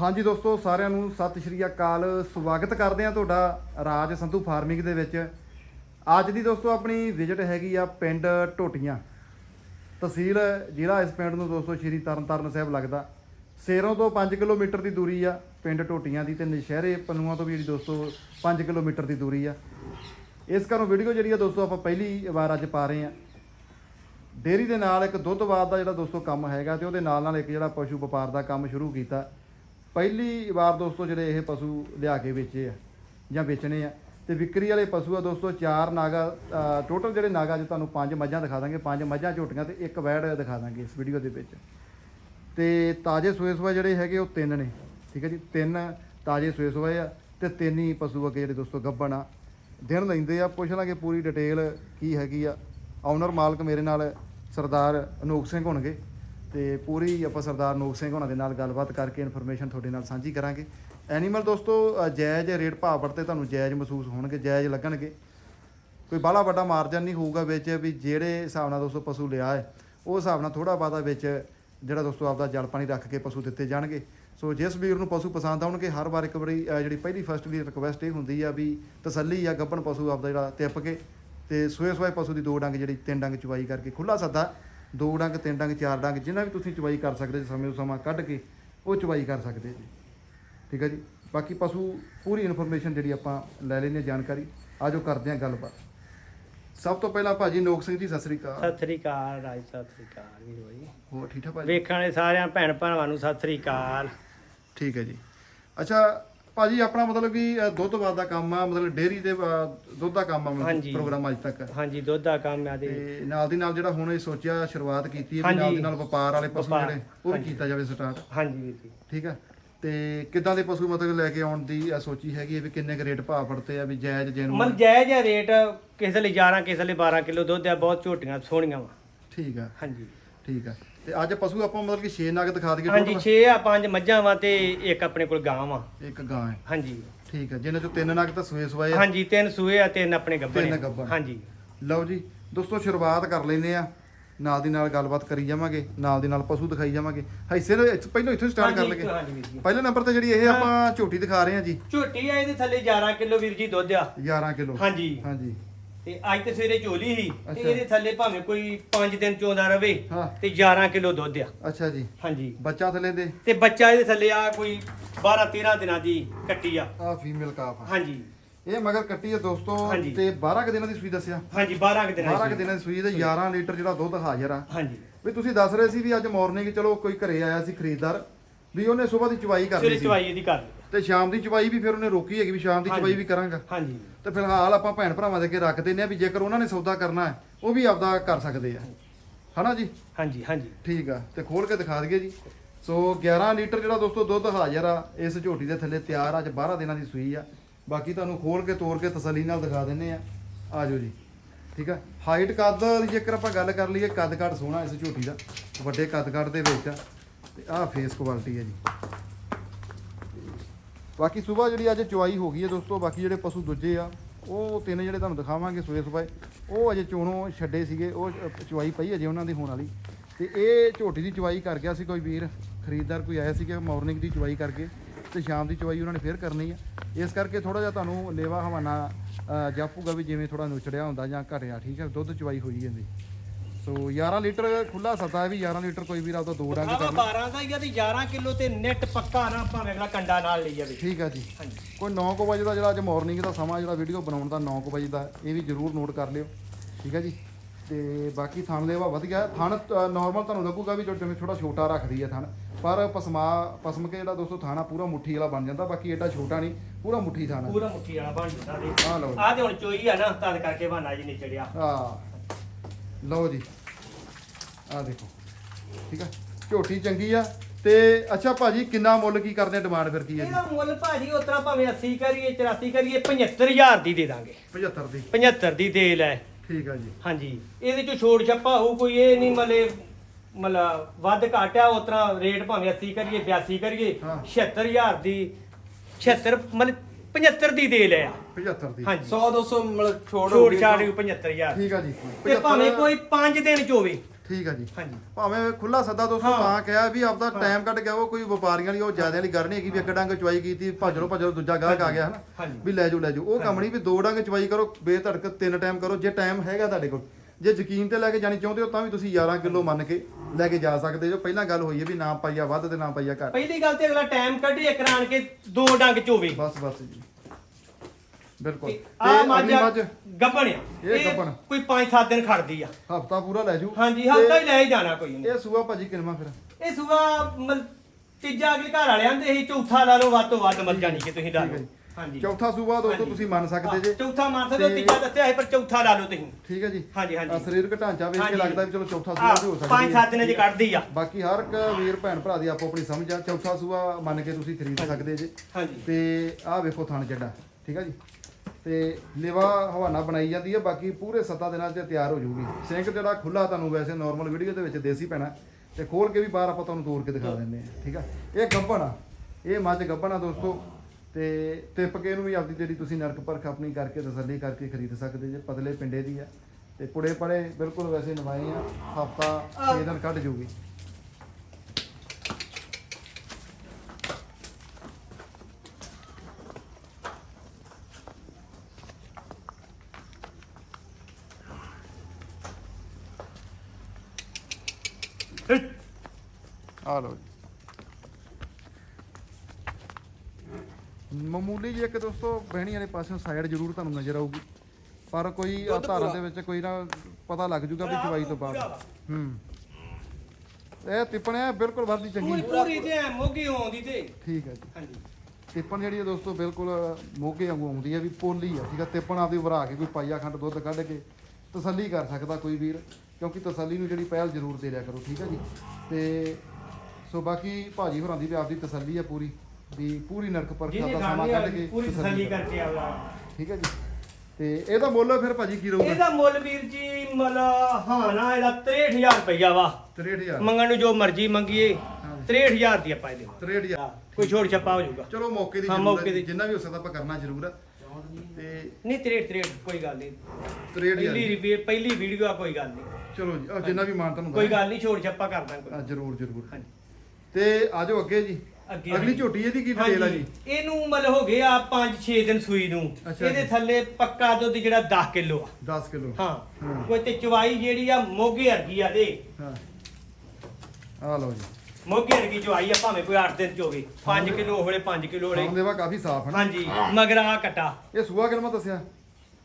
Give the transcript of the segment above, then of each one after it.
ਹਾਂਜੀ ਦੋਸਤੋ, ਸਾਰਿਆਂ ਨੂੰ ਸਤਿ ਸ਼੍ਰੀ ਅਕਾਲ। ਸਵਾਗਤ ਕਰਦੇ ਆ ਤੁਹਾਡਾ ਰਾਜ ਸੰਧੂ ਫਾਰਮਿੰਗ ਦੇ ਵਿੱਚ। ਅੱਜ ਦੀ ਦੋਸਤੋ, ਆਪਣੀ ਵਿਜ਼ਿਟ ਹੈਗੀ ਆ ਪਿੰਡ ਟੋਟੀਆਂ ਤਹਿਸੀਲ ਜ਼ਿਲ੍ਹਾ ਇਸ ਪਿੰਡ ਨੂੰ ਦੋਸਤੋ, ਸ਼੍ਰੀ ਤਰਨਤਾਰਨ ਸਾਹਿਬ ਲੱਗਦਾ। ਸੇਰੋਂ ਤੋਂ 5 ਕਿਲੋਮੀਟਰ ਦੀ ਦੂਰੀ ਆ ਪਿੰਡ ਟੋਟੀਆਂ ਦੀ ਤੇ ਨਸ਼ਹਿਰੇ ਪਨੂਆਂ ਤੋਂ ਵੀ ਜਿਹੜੀ ਦੋਸਤੋ 5 ਕਿਲੋਮੀਟਰ ਦੀ ਦੂਰੀ ਆ। ਇਸ ਕਾਰੋਂ ਵੀਡੀਓ ਜਿਹੜੀ ਆ ਦੋਸਤੋ, ਆਪਾਂ ਪਹਿਲੀ ਵਾਰ ਅੱਜ ਪਾ ਰਹੇ ਆ ਡੇਅਰੀ ਦੇ ਨਾਲ ਇੱਕ ਦੁੱਧਵਾਦ ਦਾ ਜਿਹੜਾ ਦੋਸਤੋ ਕੰਮ ਹੈਗਾ ਤੇ ਉਹਦੇ ਨਾਲ ਨਾਲ ਇੱਕ ਜਿਹੜਾ ਪਸ਼ੂ ਵਪਾਰ ਦਾ ਕੰਮ ਸ਼ੁਰੂ ਕੀਤਾ। ਪਹਿਲੀ ਵਾਰ ਦੋਸਤੋ ਜਿਹੜੇ ਇਹ ਪਸ਼ੂ ਲਿਆ ਕੇ ਵੇਚੇ ਆ ਜਾਂ ਵੇਚਣੇ ਆ ਤੇ ਵਿਕਰੀ ਵਾਲੇ ਪਸ਼ੂ ਆ ਦੋਸਤੋ, ਚਾਰ ਨਾਗਾ ਟੋਟਲ ਜਿਹੜੇ ਨਾਗਾ ਅੱਜ ਤੁਹਾਨੂੰ ਪੰਜ ਮੱਝਾਂ ਦਿਖਾ ਦਾਂਗੇ, ਪੰਜ ਮੱਝਾਂ, ਝੋਟੀਆਂ ਤੇ ਇੱਕ ਵੈੜ ਦਿਖਾ ਦਾਂਗੇ ਇਸ ਵੀਡੀਓ ਦੇ ਵਿੱਚ। ਤੇ ਤਾਜੇ ਸੂਏ ਸੂਏ ਜਿਹੜੇ ਹੈਗੇ ਉਹ ਤਿੰਨ ਨੇ, ਠੀਕ ਹੈ ਜੀ? ਤਿੰਨ ਤਾਜੇ ਸੋਏ ਸੂਏ ਆ ਤੇ ਤਿੰਨ ਹੀ ਪਸ਼ੂ ਅੱਗੇ ਜਿਹੜੇ ਦੋਸਤੋ ਗੱਬਣ ਆ। ਦਿਨ ਲੈਂਦੇ ਆ, ਪੁੱਛ ਲਾਂਗੇ ਪੂਰੀ ਡਿਟੇਲ ਕੀ ਹੈਗੀ ਆ। ਆਨਰ ਮਾਲਕ ਮੇਰੇ ਨਾਲ ਸਰਦਾਰ ਅਨੂਪ ਸਿੰਘ ਹੋਣਗੇ। ਤੇ ਪੂਰੀ ਆਪਾਂ ਸਰਦਾਰ ਅਨੂਪ ਸਿੰਘ ਉਹਨਾਂ ਦੇ ਨਾਲ ਗੱਲਬਾਤ ਕਰਕੇ ਇਨਫੋਰਮੇਸ਼ਨ ਤੁਹਾਡੇ ਨਾਲ ਸਾਂਝੀ ਕਰਾਂਗੇ। ਐਨੀਮਲ ਦੋਸਤੋ ਜਾਇਜ਼ ਰੇਟ ਭਾਅ ਵਰਤੇ ਤੁਹਾਨੂੰ ਜਾਇਜ਼ ਮਹਿਸੂਸ ਹੋਣਗੇ, ਜਾਇਜ਼ ਲੱਗਣਗੇ। ਕੋਈ ਬਾਹਲਾ ਵੱਡਾ ਮਾਰਜਨ ਨਹੀਂ ਹੋਊਗਾ ਵਿੱਚ ਵੀ ਜਿਹੜੇ ਹਿਸਾਬ ਨਾਲ ਦੋਸਤੋ ਪਸ਼ੂ ਲਿਆ ਹੈ, ਉਹ ਹਿਸਾਬ ਨਾਲ ਥੋੜਾ ਬਾਦਾ ਵਿੱਚ ਜਿਹੜਾ ਦੋਸਤੋ ਆਪਦਾ ਜਲ ਪਾਣੀ ਰੱਖ ਕੇ ਪਸ਼ੂ ਦਿੱਤੇ ਜਾਣਗੇ। ਸੋ ਜਿਸ ਵੀਰ ਨੂੰ ਪਸ਼ੂ ਪਸੰਦ ਆਉਣਗੇ, ਹਰ ਵਾਰ ਇੱਕ ਵਾਰੀ ਜਿਹੜੀ ਪਹਿਲੀ ਫਸਟ ਦੀ ਰਿਕੁਐਸਟ ਇਹ ਹੁੰਦੀ ਆ ਵੀ ਤਸੱਲੀ ਆ ਗੱਭਣ ਪਸ਼ੂ ਆਪਦਾ ਜਿਹੜਾ ਤਿੱਪ ਕੇ ਤੇ ਸੋਏ ਸੂਏ ਪਸ਼ੂ ਦੀ ਦੋ ਡੰਗ ਜਿਹੜੀ ਤਿੰਨ ਡੰਗ ਚਵਾਈ ਕਰਕੇ ਖੁੱਲਾ ਸੱਦਾ। ਦੋ ਡੰਗ ਤਿੰਨ ਡੰਗ ਚਾਰ ਡੰਗ ਜਿੰਨਾ ਵੀ ਤੁਸੀਂ ਚਵਾਈ ਕਰ ਸਕਦੇ ਜੀ ਸਮੇਂ ਤੋਂ ਸਮਾਂ ਕੱਢ ਕੇ ਉਹ ਚਵਾਈ ਕਰ ਸਕਦੇ ਜੀ। ਠੀਕ ਹੈ ਜੀ? ਬਾਕੀ ਪਸ਼ੂ ਪੂਰੀ ਇਨਫੋਰਮੇਸ਼ਨ ਜਿਹੜੀ ਆਪਾਂ ਲੈ ਹਾਂ ਜਾਣਕਾਰੀ। ਆਜੋ ਕਰਦੇ ਹਾਂ ਗੱਲਬਾਤ। ਸਭ ਤੋਂ ਪਹਿਲਾਂ ਭਾਜੀ ਨੋਕ ਸਿੰਘ ਜੀ ਸਤਿ ਸ੍ਰੀ ਅਕਾਲ। ਸਤਿ ਸ੍ਰੀ ਅਕਾਲ ਰਾਜ ਸਤਿ ਸ੍ਰੀ ਅਕਾਲ ਵੀਰ ਬਾਈ। ਹੋਰ ਠੀਕ ਠਾਕ ਭਾਜੀ? ਵੇਖਣ ਵਾਲੇ ਸਾਰਿਆਂ ਭੈਣ ਭਰਾਵਾਂ ਨੂੰ ਸਤਿ ਸ੍ਰੀ ਅਕਾਲ। ਠੀਕ ਹੈ ਜੀ। ਅੱਛਾ ਭਾਜੀ ਆਪਣਾ ਮਤਲਬ ਕਿ ਅ, ਦੁੱਧਵਾਦ ਦਾ ਕੰਮ ਆ ਮਤਲਬ ਡੇਅਰੀ ਦੇ ਅ, ਦੁੱਧ ਦਾ ਕੰਮ ਆ ਮਤਲਬ ਹਾਂਜੀ। ਪ੍ਰੋਗਰਾਮ ਅੱਜ ਤੱਕ। ਹਾਂਜੀ ਦੁੱਧ ਦਾ ਕੰਮ ਆ ਤੇ ਤੇ ਨਾਲ ਦੀ ਨਾਲ ਜਿਹੜਾ ਹੁਣ ਇਹ ਸੋਚਿਆ ਸ਼ੁਰੂਆਤ ਕੀਤੀ ਹੈ ਵੀ। ਨਾਲ ਦੀ ਨਾਲ ਵਪਾਰ ਵਾਲੇ ਪਸ਼ੂ ਵਪਾਰ, ਜਿਹੜੇ ਉਹ ਵੀ। ਕੀਤਾ ਜਾਵੇ ਸਟਾਰਟ ਹਾਂਜੀ ਵੀਰ ਜੀ। ਠੀਕ ਹੈ ਤੇ ਕਿੱਦਾਂ ਦੇ ਪਸ਼ੂ ਮਤਲਬ ਲੈ ਕੇ ਆਉਣ ਦੀ ਅ, ਸੋਚੀ ਹੈਗੀ ਹੈ ਵੀ ਕਿੰਨੇ ਕੁ ਰੇਟ ਭਾਅ ਪੜਤੇ ਆ ਵੀ ਜਾਇਜ਼ ਜੈਨੂਨ ਮਤਲਬ ਜਾਇਜ਼ ਆ ਰੇਟ ਕਿਸੇ ਲਈ 11 ਕਿਸੇ ਲਈ 12 ਕਿਲੋ ਦੁੱਧ ਆ ਬਹੁਤ ਝੋਟੀਆਂ ਸੋਹਣੀਆਂ ਵਾ। ਠੀਕ ਆ। ਹਾਂਜੀ। ਠੀਕ ਆ। ਤੇ ਅੱਜ ਪਸ਼ੂ ਆਪਾਂ ਮਤਲਬ ਕਿ 6 ਨਗ ਦਿਖਾ ਦਈਏ ਹਾਂਜੀ 6 ਆ 5 ਮੱਝਾਂ ਵਾ ਤੇ ਇੱਕ ਆਪਣੇ ਕੋਲ ਗਾਂ ਵਾ? ਇੱਕ ਗਾਂ ਹੈ। ਹਾਂਜੀ। ਠੀਕ ਹੈ ਜਿਹਨਾਂ ਚੋਂ ਤਿੰਨ ਨਗ ਤਾਂ ਸੂਏ ਸਵਾਏ ਆ। ਹਾਂਜੀ ਤਿੰਨ ਸੂਏ ਆ ਤਿੰਨ ਆਪਣੇ ਗੱਭਣ ਤਿੰਨ। ਹਾਂਜੀ। ਲਓ ਜੀ ਦੋਸਤੋ ਸ਼ੁਰੂਆਤ ਕਰ ਲੈਨੇ ਆ। ਨਾਲ ਦੀ ਨਾਲ ਗੱਲਬਾਤ ਕਰੀ ਜਾਵਾਂਗੇ ਨਾਲ ਦੀ ਨਾਲ ਪਸ਼ੂ ਦਿਖਾਈ ਜਾਵਾਂਗੇ। ਹਾਈਸੇ ਦੇ ਵਿੱਚ ਪਹਿਲਾਂ ਇੱਥੋਂ ਸਟਾਰਟ ਕਰ ਹਾਂਜੀ, ਲਗੇ ਹਾਂਜੀ ਵੀਰ ਜੀ। ਪਹਿਲੇ ਨੰਬਰ ਤੇ ਜਿਹੜੀ ਇਹ ਆਪਾਂ ਝੋਟੀ ਦਿਖਾ ਰਹੇ ਆ ਜੀ। ਝੋਟੀ ਆ ਇਹਦੇ ਥੱਲੇ 11 ਕਿਲੋ ਵੀਰ ਜੀ ਦੁੱਧ ਆ। 11 ਕਿਲੋ। ਹਾਂਜੀ। ਹਾਂਜੀ। ਤੇ ਅੱਜ ਤੇ ਸਵੇਰੇ ਚੋਲੀ ਸੀ। ਤੇ ਅੱਛਾ। ਇਹਦੇ ਥੱਲੇ ਭਾਵੇਂ ਕੋਈ 5 ਦਿਨ ਚੋਂਦਾ ਰਵੇ ਹਾਂ। ਤੇ 11 ਕਿਲੋ ਦੁੱਧ ਆ। ਅੱਛਾ ਜੀ। ਹਾਂਜੀ। ਬੱਚਾ ਥੱਲੇ ਦੇ? ਤੇ ਬੱਚਾ ਇਹਦੇ ਥੱਲੇ ਆ ਕੋਈ 12 13 ਦਿਨਾਂ ਦੀ ਕੱਟੀ ਆ। ਆ ਫੀਮੇਲ ਕਾਫ ਆ। ਹਾਂਜੀ। ਇਹ ਮਗਰ ਕੱਟੀ ਹੈ ਦੋਸਤੋ ਹਾਂਜੀ। ਤੇ 12 ਕੁ ਦਿਨਾਂ ਦੀ ਸੂਈ ਦੱਸਿਆ। ਹਾਂਜੀ 12 ਕੁ ਦਿਨਾਂ 12 ਕੁ ਦੀ ਦਿਨਾਂ ਦੀ ਸੂਈ ਤੇ 11 ਲੀਟਰ ਜਿਹੜਾ ਦੁੱਧ ਹਾਜ਼ਰ ਆ। ਹਾਂਜੀ। ਵੀ ਤੁਸੀਂ ਦੱਸ ਰਹੇ ਸੀ ਵੀ ਅੱਜ ਮਾਰਨਿੰਗ ਚਲੋ ਕੋਈ ਘਰੇ ਆਇਆ ਸੀ ਖਰੀਦਦਾਰ ਵੀ ਉਹਨੇ ਸਵੇਰ ਦੀ ਚਵਾਈ ਕਰਨੀ ਸਵੇਰੇ ਸੀ। ਚਵਾਈ ਇਹਦੀ ਕਰ ਲਈ। ਤੇ ਸ਼ਾਮ ਦੀ ਚਵਾਈ ਵੀ ਫਿਰ ਉਹਨੇ ਰੋਕੀ ਹੈਗੀ ਵੀ ਸ਼ਾਮ ਦੀ। ਚਵਾਈ ਵੀ ਕਰਾਂਗਾ। ਹਾਂਜੀ। ਤੇ ਫਿਲਹਾਲ ਆਪਾਂ ਭੈਣ ਭਰਾਵਾਂ ਦੇ ਅੱਗੇ ਰੱਖ ਦਿੰਨੇ ਆ ਵੀ ਜੇਕਰ ਉਹਨਾਂ ਨੇ ਸੌਦਾ ਕਰਨਾ ਹੈ ਉਹ ਵੀ ਆਪਦਾ ਕਰ ਸਕਦੇ ਆ। ਹਨਾ ਜੀ? ਹਾਂਜੀ ਹਾਂਜੀ। ਠੀਕ ਆ ਤੇ ਖੋਲ ਕੇ ਦਿਖਾ ਦਈਏ ਜੀ। ਸੋ 11 ਲੀਟਰ ਜਿਹੜਾ ਦੋਸਤੋ ਦੁੱਧ ਹਾਜ਼ਰ ਆ ਇਸ ਝੋਟੀ ਦੇ ਥੱਲੇ ਤਿਆਰ ਆ, ਅੱਜ 12 ਦਿਨਾਂ ਦੀ ਸੂਈ ਆ। ਬਾਕੀ ਤੁਹਾਨੂੰ ਖੋਲ ਕੇ ਤੋੜ ਕੇ ਤਸੱਲੀ ਨਾਲ ਦਿਖਾ ਦਿੰਨੇ ਆ ਆਜੋ ਜੀ। ਠੀਕ ਆ? ਹਾਈਟ ਕੱਦ ਦੀ ਜੇਕਰ ਆਪਾਂ ਗੱਲ ਕਰ ਲਈਏ ਕੱਦ ਕੱਦ ਸੋਹਣਾ ਇਸ ਝੋਟੀ ਦਾ। ਵੱਡੇ ਕੱਦ ਕੱਦ ਦੇ ਵਿੱਚ ਆ। ਤੇ ਆਹ ਫੇਸ ਕੁਆਲਿਟੀ ਹੈ ਜੀ। ਬਾਕੀ ਸਵੇਰ ਜਿਹੜੀ ਅੱਜ ਚੁਆਈ ਹੋ ਗਈ ਹੈ ਦੋਸਤੋ, ਬਾਕੀ ਜਿਹੜੇ ਪਸ਼ੂ ਦੂਜੇ ਆ, ਉਹ ਤਿੰਨ ਜਿਹੜੇ ਤੁਹਾਨੂੰ ਦਿਖਾਵਾਂਗੇ ਸਵੇਰ ਸਵੇਰ। ਉਹ ਅਜੇ ਚੋਣੋਂ ਛੱਡੇ ਸੀਗੇ, ਉਹ ਚੁਆਈ ਪਈ ਅਜੇ ਉਹਨਾਂ ਦੀ ਹੋਣ ਵਾਲੀ। ਤੇ ਇਹ ਝੋਟੀ ਦੀ ਚੁਆਈ ਕਰ ਗਿਆ ਸੀ ਕੋਈ ਵੀਰ, ਖਰੀਦਦਾਰ ਕੋਈ ਆਇਆ ਸੀ ਕਿ ਮਾਰਨਿੰਗ ਦੀ ਚੁਆਈ ਕਰਕੇ ਤੇ ਸ਼ਾਮ ਦੀ ਚੁਆਈ ਉਹਨਾਂ ਨੇ ਫੇਰ ਕਰਨੀ ਆ। ਇਸ ਕਰਕੇ ਥੋੜਾ ਜਿਹਾ ਤੁਹਾਨੂੰ ਲੇਵਾ ਹਵਾਨਾ ਜਾਪੂਗਾ ਵੀ ਜਿਵੇਂ ਥੋੜਾ ਨੁਚੜਿਆ ਹੁੰਦਾ ਜਾਂ ਘਟਿਆ, ਠੀਕ ਹੈ ਦੁੱਧ ਚੁਆਈ ਹੋਈ ਜਾਂਦੀ। ਸੋ 11 ਲੀਟਰ ਖੁੱਲਾ ਸਤਾ ਹੈ ਵੀ 11 ਲੀਟਰ ਕੋਈ ਵੀਰ ਆਪਦਾ ਦੋ ਡੰਗ ਆਵਾ ਕਰ ਲੇ 12 ਦਾ ਹੀ ਆ ਤੇ 11 ਕਿਲੋ ਤੇ ਨੈਟ ਪੱਕਾ ਨਾ ਭਾਵੇਂ ਅਗਲਾ ਕੰਡਾ ਨਾਲ ਲਈ ਜਾਵੇ। ਠੀਕ ਆ ਜੀ। ਹਾਂਜੀ। ਕੋਈ 9 ਕੁ ਵਜੇ ਦਾ ਜਿਹੜਾ ਅੱਜ ਮਾਰਨਿੰਗ ਦਾ ਸਮਾਂ ਜਿਹੜਾ ਵੀਡੀਓ ਬਣਾਉਣ ਦਾ 9 ਕੁ ਵਜੇ ਦਾ ਇਹ ਵੀ ਜਰੂਰ ਨੋਟ ਕਰ ਲਿਓ। ਠੀਕ ਹੈ ਜੀ। ਤੇ ਬਾਕੀ ਥਣ ਲੈਵਾ ਵਧੀਆ ਥਣ ਨਾਰਮਲ ਤੁਹਾਨੂੰ ਲੱਗੂਗਾ ਵੀ ਜੋ ਜਿਵੇਂ ਥੋੜਾ ਛੋਟਾ ਰੱਖਦੀ ਹੈ ਥਣ ਪਰ ਪਸਮਾ ਪਸਮ ਕੇ ਜਿਹੜਾ ਦੋਸਤੋ ਥਾਣਾ ਪੂਰਾ ਮੁੱਠੀ ਵਾਲਾ ਬਣ ਜਾਂਦਾ ਬਾਕੀ ਏਡਾ ਛੋਟਾ ਨਹੀਂ ਪੂਰਾ ਮੁੱਠੀ ਥਾਣਾ। ਪੂਰਾ ਮੁੱਠੀ ਵਾਲਾ ਬਣ ਜਾਂਦਾ ਦੇ ਆ ਲਓ। ਆ ਤੇ ਹੁਣ ਚੋਈ ਆ ਨਾ ਤਦ ਕਰਕੇ ਬਹਾਨਾ ਜੀ ਨਿਚੜਿਆ। ਆ ਲਓ ਜੀ। ਆ ਦੇਖੋ। ਠੀਕ ਆ? ਝੋਟੀ ਚੰਗੀ ਆ ਤੇ ਅੱਛਾ ਭਾਜੀ ਕਿੰਨਾ ਮੁੱਲ ਕੀ ਕਰਦੇ ਆ? ਡਿਮਾਂਡ ਫਿਰ ਕੀ ਹੈ ਇਹਦਾ ਮੁੱਲ ਭਾਜੀ ਉਤਰਾ ਭਾਵੇਂ 80 ਕਰੀਏ 84 ਕਰੀਏ 75000 ਦੀ ਦੇ ਦਾਂਗੇ। ਜੀ 75 ਦੀ। 75 ਦੀ ਦੇ ਲੈ। ਠੀਕ ਆ ਜੀ। ਹਾਂਜੀ। ਇਹਦੇ ਚੋਂ ਛੋੜ ਛੱਪਾ ਹੋਊ ਕੋਈ ਇਹ ਨਹੀਂ ਮਲੇ ਮਤਲਬ ਵੱਧ ਘਾਟਿਆ ਉਤਰਾ ਰੇਟ ਭਾਵੇਂ 80 ਕਰੀਏ 82 ਕਰੀਏ ਹਾਂ। 76000 ਦੀ 76 ਮਤਲਬ 75 ਦੀ ਦੇ ਲਿਆ। 75 ਦੀ। ਹਾਂਜੀ। 100 200 ਮਤਲਬ ਛੋੜ ਛੋੜ ਛਾੜ 75000 ਠੀਕ ਆ ਜੀ ਤੇ ਭਾਵੇਂ ਕੋਈ 5 ਦਿਨ ਚ ਹੋਵੇ। ਠੀਕ ਆ ਜੀ। ਹਾਂਜੀ। ਭਾਵੇਂ ਖੁੱਲਾ ਸੱਦਾ ਦੋਸਤੋ ਹਾਂ। ਤਾਂ ਕਿਹਾ ਵੀ ਆਪਦਾ ਹਾਂ। ਟਾਈਮ ਕੱਢ ਕੇ ਆਓ ਕੋਈ ਵਪਾਰੀਆਂ ਲਈ ਉਹ ਜ਼ਿਆਦਾ ਵਾਲੀ ਗੱਲ ਨਹੀਂ ਹੈਗੀ ਵੀ ਇੱਕ ਡੰਗ ਚਵਾਈ ਕੀਤੀ ਭੱਜ ਲਓ ਭੱਜ ਲਓ ਦੂਜਾ ਗਾਹਕ ਆ ਗਿਆ ਹਨਾ? ਹਾਂਜੀ। ਵੀ ਲੈ ਜਾਓ ਲੈ ਜਾਓ। ਉਹ ਕੰਮ ਨਹੀਂ ਵੀ ਦੋ ਡੰਗ ਚਵਾਈ ਕਰੋ ਬੇਧੜਕ ਤਿੰਨ ਟਾਈਮ ਕਰੋ ਜੇ ਟਾਈਮ ਹੈਗਾ ਤੁਹਾਡੇ ਕੋਲ। ਜੇ ਯਕੀਨ ਤੇ ਲੈ ਕੇ ਜਾਣੀ ਚਾਹੁੰਦੇ ਹੋ ਤਾਂ ਵੀ ਤੁਸੀਂ 11 ਕਿਲੋ ਮੰਨ ਕੇ ਲੈ ਕੇ ਜਾ ਸਕਦੇ ਜੋ ਪਹਿਲਾਂ ਗੱਲ ਹੋਈ ਹੈ ਵੀ ਨਾ ਪਾਈਆ ਵੱਧ ਤੇ ਨਾ ਪਾਈਆ ਘੱਟ। ਪਹਿਲੀ ਗੱਲ ਤੇ ਅਗਲਾ ਟਾਈਮ ਕੱਢੇ ਕਰਾਣ ਕੇ ਦੋ ਡੰਗ ਚੋਵੇ ਬਸ ਬਸ ਜੀ। ਬਿਲਕੁਲ। ਆ ਮੱਝ ਮੱਝ। ਗੱਬਣਿਆ ਇਹ ਗੱਭਣ। ਕੋਈ 5-7 ਦਿਨ ਖੜਦੀ ਆ। ਹਫਤਾ ਪੂਰਾ ਲੈ ਜੂ। ਹਾਂਜੀ ਹਫਤਾ ਹੀ ਲੈ ਹੀ ਜਾਣਾ ਕੋਈ ਨਹੀਂ। ਇਹ ਸੂਆ ਭਾਜੀ ਕਿਨਮਾ ਫਿਰ? ਇਹ ਸੁਬਾ ਮਲ ਤੀਜਾ ਅਗਲੇ ਘਰ ਵਾਲਿਆਂ ਦੇ ਹੀ ਚੌਥਾ ਲਾ ਲਓ ਵੱਧ ਤੋਂ ਵੱਧ ਮਰ ਜਾਣੀ ਕਿ ਤੁਸੀਂ ਲਾ ਹੈ ਲਓ। ਹਾਂਜੀ। ਚੌਥਾ ਸੂਆ ਦੋਸਤੋ। ਤੁਸੀਂ ਮੰਨ ਸਕਦੇ ਜੇ। ਚੌਥਾ ਮੰਨ ਸਕਦੇ ਹੋ, ਤੀਜਾ ਦੱਸਿਆ ਸੀ ਪਰ ਚੌਥਾ ਲਾ ਲਓ ਤੁਸੀਂ। ਠੀਕ ਹੈ ਜੀ। ਹਾਂਜੀ ਆ ਹਾਂਜੀ ਸਰੀਰਕ ਢਾਂਚਾ ਵੇਖ ਕੇ। ਲੱਗਦਾ ਵੀ ਚਲੋ ਚੌਥਾ ਸੂਆ ਆ ਵੀ ਹੋ ਸਕਦੀ ਪੰਜ ਹੈ। ਸੱਤ ਦਿਨਾਂ ਚ ਕੱਢਦੀ ਆ। ਬਾਕੀ ਹਰ ਇੱਕ ਵੀਰ ਭੈਣ ਭਰਾ ਦੀ ਆਪੋ ਆਪਣੀ ਸਮਝ ਆ। ਚੌਥਾ ਸੂਆ ਮੰਨ ਕੇ ਤੁਸੀਂ ਖਰੀਦ ਸਕਦੇ ਜੇ। ਹਾਂਜੀ। ਤੇ ਆਹ ਵੇਖੋ ਥਣ ਚੱਡਾ ਠੀਕ ਆ ਜੀ। ਤੇ ਲੇਵਾ ਹਵਾਨਾ ਬਣਾਈ ਜਾਂਦੀ ਹੈ ਬਾਕੀ ਪੂਰੇ 7 ਦਿਨਾਂ 'ਚ ਤਿਆਰ ਹੋ ਜਾਊਗੀ ਸਿੰਕ ਜਿਹੜਾ ਖੁੱਲਾ ਤੁਹਾਨੂੰ ਵੈਸੇ ਨਾਰਮਲ ਵੀਡੀਓ ਦੇ ਵਿੱਚ ਦੇਸੀ ਪੈਣਾ ਤੇ ਖੋਲ ਕੇ ਵੀ ਬਾਹਰ ਆਪਾਂ ਤੁਹਾਨੂੰ ਤੋੜ ਕੇ ਦਿਖਾ ਦਿੰਦੇ ਆ ਠੀਕ ਆ? ਇਹ ਗੱਭਣ ਆ ਇਹ ਮੱਝ ਗੱਭਣ ਆ ਦੋਸਤੋ ਤੇ ਟਿਪ ਕੇ ਇਹਨੂੰ ਵੀ ਆਪਦੀ ਜਿਹੜੀ ਤੁਸੀਂ ਨਰਕ ਪਰਖ ਆਪਣੀ ਕਰਕੇ ਤਸੱਲੀ ਕਰਕੇ ਖਰੀਦ ਸਕਦੇ ਜੇ ਪਤਲੇ ਪਿੰਡੇ ਦੀ ਆ ਤੇ ਪੁੜੇ ਪੜੇ ਬਿਲਕੁਲ ਵੈਸੇ ਨਵਾਏ ਆ ਹਫਤਾ 6 ਦਿਨ ਕੱਢ ਜੂਗੀ। ਆ ਲਓ ਜੀ। ਮਾਮੂਲੀ ਜਿਹੀ ਇੱਕ ਦੋਸਤੋ ਬਹਿਣੀ ਵਾਲੇ ਪਾਸਿਓਂ ਸਾਈਡ ਜ਼ਰੂਰ ਤੁਹਾਨੂੰ ਨਜ਼ਰ ਆਊਗੀ। ਪਰ ਕੋਈ ਆਹ ਧਾਰਾਂ ਪੂਰਾ। ਦੇ ਵਿੱਚ ਕੋਈ ਨਾ ਪਤਾ ਲੱਗ ਜੂਗਾ ਵੀ ਚਵਾਈ ਤੋਂ ਬਾਅਦ। ਹੂੰ। ਇਹ ਤਿੱਪਣਿਆ ਬਿਲਕੁਲ ਵਰਦੀ ਪੂਰੀ ਚੰਗੀ। ਪੂਰੀ ਤੇ ਐ ਮੋਗੀ ਤੇ। ਠੀਕ ਹੈ ਜੀ। ਹਾਂਜੀ। ਤਿੱਪਣ ਜਿਹੜੀ ਹੈ ਦੋਸਤੋ ਬਿਲਕੁਲ ਮੋਗੇ ਵਾਂਗੂ ਆਉਂਦੀ ਹੈ ਵੀ ਪੋਲੀ ਆ ਠੀਕ ਹੈ ਤਿੱਪਣ ਆਪਦੀ ਵਰਾ ਕੇ ਕੋਈ ਪਾਈਆ ਖੰਡ ਦੁੱਧ ਕੱਢ ਕੇ ਤਸੱਲੀ ਕਰ ਸਕਦਾ ਕੋਈ ਵੀਰ। ਕਿਉਂਕਿ ਤਸੱਲੀ ਨੂੰ ਜਿਹੜੀ ਪਹਿਲ ਜ਼ਰੂਰ ਦੇ ਲਿਆ ਕਰੋ ਠੀਕ ਹੈ ਜੀ? ਤੇ ਸੋ ਬਾਕੀ ਭਾਜੀ ਹੋਰਾਂ ਦੀ ਵੀ ਆਪਦੀ ਤਸੱਲੀ ਹੈ ਪੂਰੀ ਵੀ ਪੂਰੀ ਨਰਕ ਪਰਖਾ ਦਾ ਸਮਾਂ ਕੱਢ ਆ ਕੇ ਪੂਰੀ ਤਸੱਲੀ ਕਰਕੇ ਆਵਲਾ ਠੀਕ ਹੈ ਜੀ? ਤੇ ਇਹਦਾ ਮੁੱਲ ਫਿਰ ਭਾਜੀ ਕੀ ਰਹੂਗਾ? ਇਹਦਾ ਮੁੱਲ ਵੀਰ ਜੀ ਮੁੱਲ ਹਾਂ ਨਾ ਇਹਦਾ 63000 ਰੁਪਈਆ ਵਾ। 63000 ਮੰਗਣ ਨੂੰ ਜੋ ਮਰਜ਼ੀ ਮੰਗੀਏ 63000 ਦੀ ਆਪਾਂ ਇਹਦੇ 63000 ਕੋਈ ਛੋੜ ਛੱਪਾ ਹੋ ਜਾਊਗਾ। ਚਲੋ ਮੌਕੇ ਦੀ ਜ਼ਰੂਰ ਮੌਕੇ ਹੈ ਦੀ। ਜਿੰਨਾ ਵੀ ਹੋ ਸਕਦਾ ਆਪਾਂ ਕਰਨਾ ਜ਼ਰੂਰ ਹੈ। ਤੇ ਨਹੀਂ 63 63 ਕੋਈ ਗੱਲ ਨਹੀਂ। 63000 ਪਹਿਲੀ ਰਿਵੀਅਰ ਪਹਿਲੀ ਵੀਡੀਓ ਆ ਕੋਈ ਗੱਲ ਨਹੀਂ। ਚਲੋ ਜੀ ਆਹ ਜਿੰਨਾ ਵੀ ਮਾਨ ਤੁਹਾਨੂੰ ਕੋਈ ਗੱਲ ਨਹੀਂ ਛੋੜ ਛੱਪਾ ਕਰ ਦਾਂਗੇ। ਆ ਜਰੂਰ ਜਰੂਰ। ਹਾਂਜੀ। ਤੇ ਆਜੋ ਅੱਗੇ ਜੀ। ਅੱਗੇ ਅਗਲੀ ਝੋਟੀ ਇਹਦੀ ਕੀ ਡਿਟੇਲ ਆ ਜੀ? ਇਹਨੂੰ ਮਤਲਬ ਹੋ ਗਿਆ 5-6 ਦਿਨ ਸੂਈ ਨੂੰ। ਅੱਛਾ ਇਹਦੇ ਜੀ। ਥੱਲੇ ਪੱਕਾ ਦੁੱਧ ਜਿਹੜਾ 10 ਕਿਲੋ ਆ। 10 ਕਿਲੋ। ਹਾਂ। ਹੂੰ। ਕੋਈ ਤੇ ਚਵਾਈ ਜਿਹੜੀ ਆ ਮੋਗੇ ਵਰਗੀ ਆ ਦੇ। ਹਾਂ। ਆ ਲਓ ਜੀ। ਮੋਗੇ ਵਰਗੀ ਚਵਾਈ ਆ ਭਾਵੇਂ ਕੋਈ 8 ਦਿਨ ਚ ਹੋਵੇ। 5 ਕਿਲੋ ਹੋਵੇ 5 ਕਿਲੋ ਸਾਮ ਹੋਵੇ ਦੇਵਾ ਕਾਫੀ ਸਾਫ਼ ਹੈ ਨਾ। ਹਾਂਜੀ। ਮਗਰਾ ਕਟਾ। ਇਹ ਸੂਆ ਕਿਲਮਾ ਦੱਸਿਆ?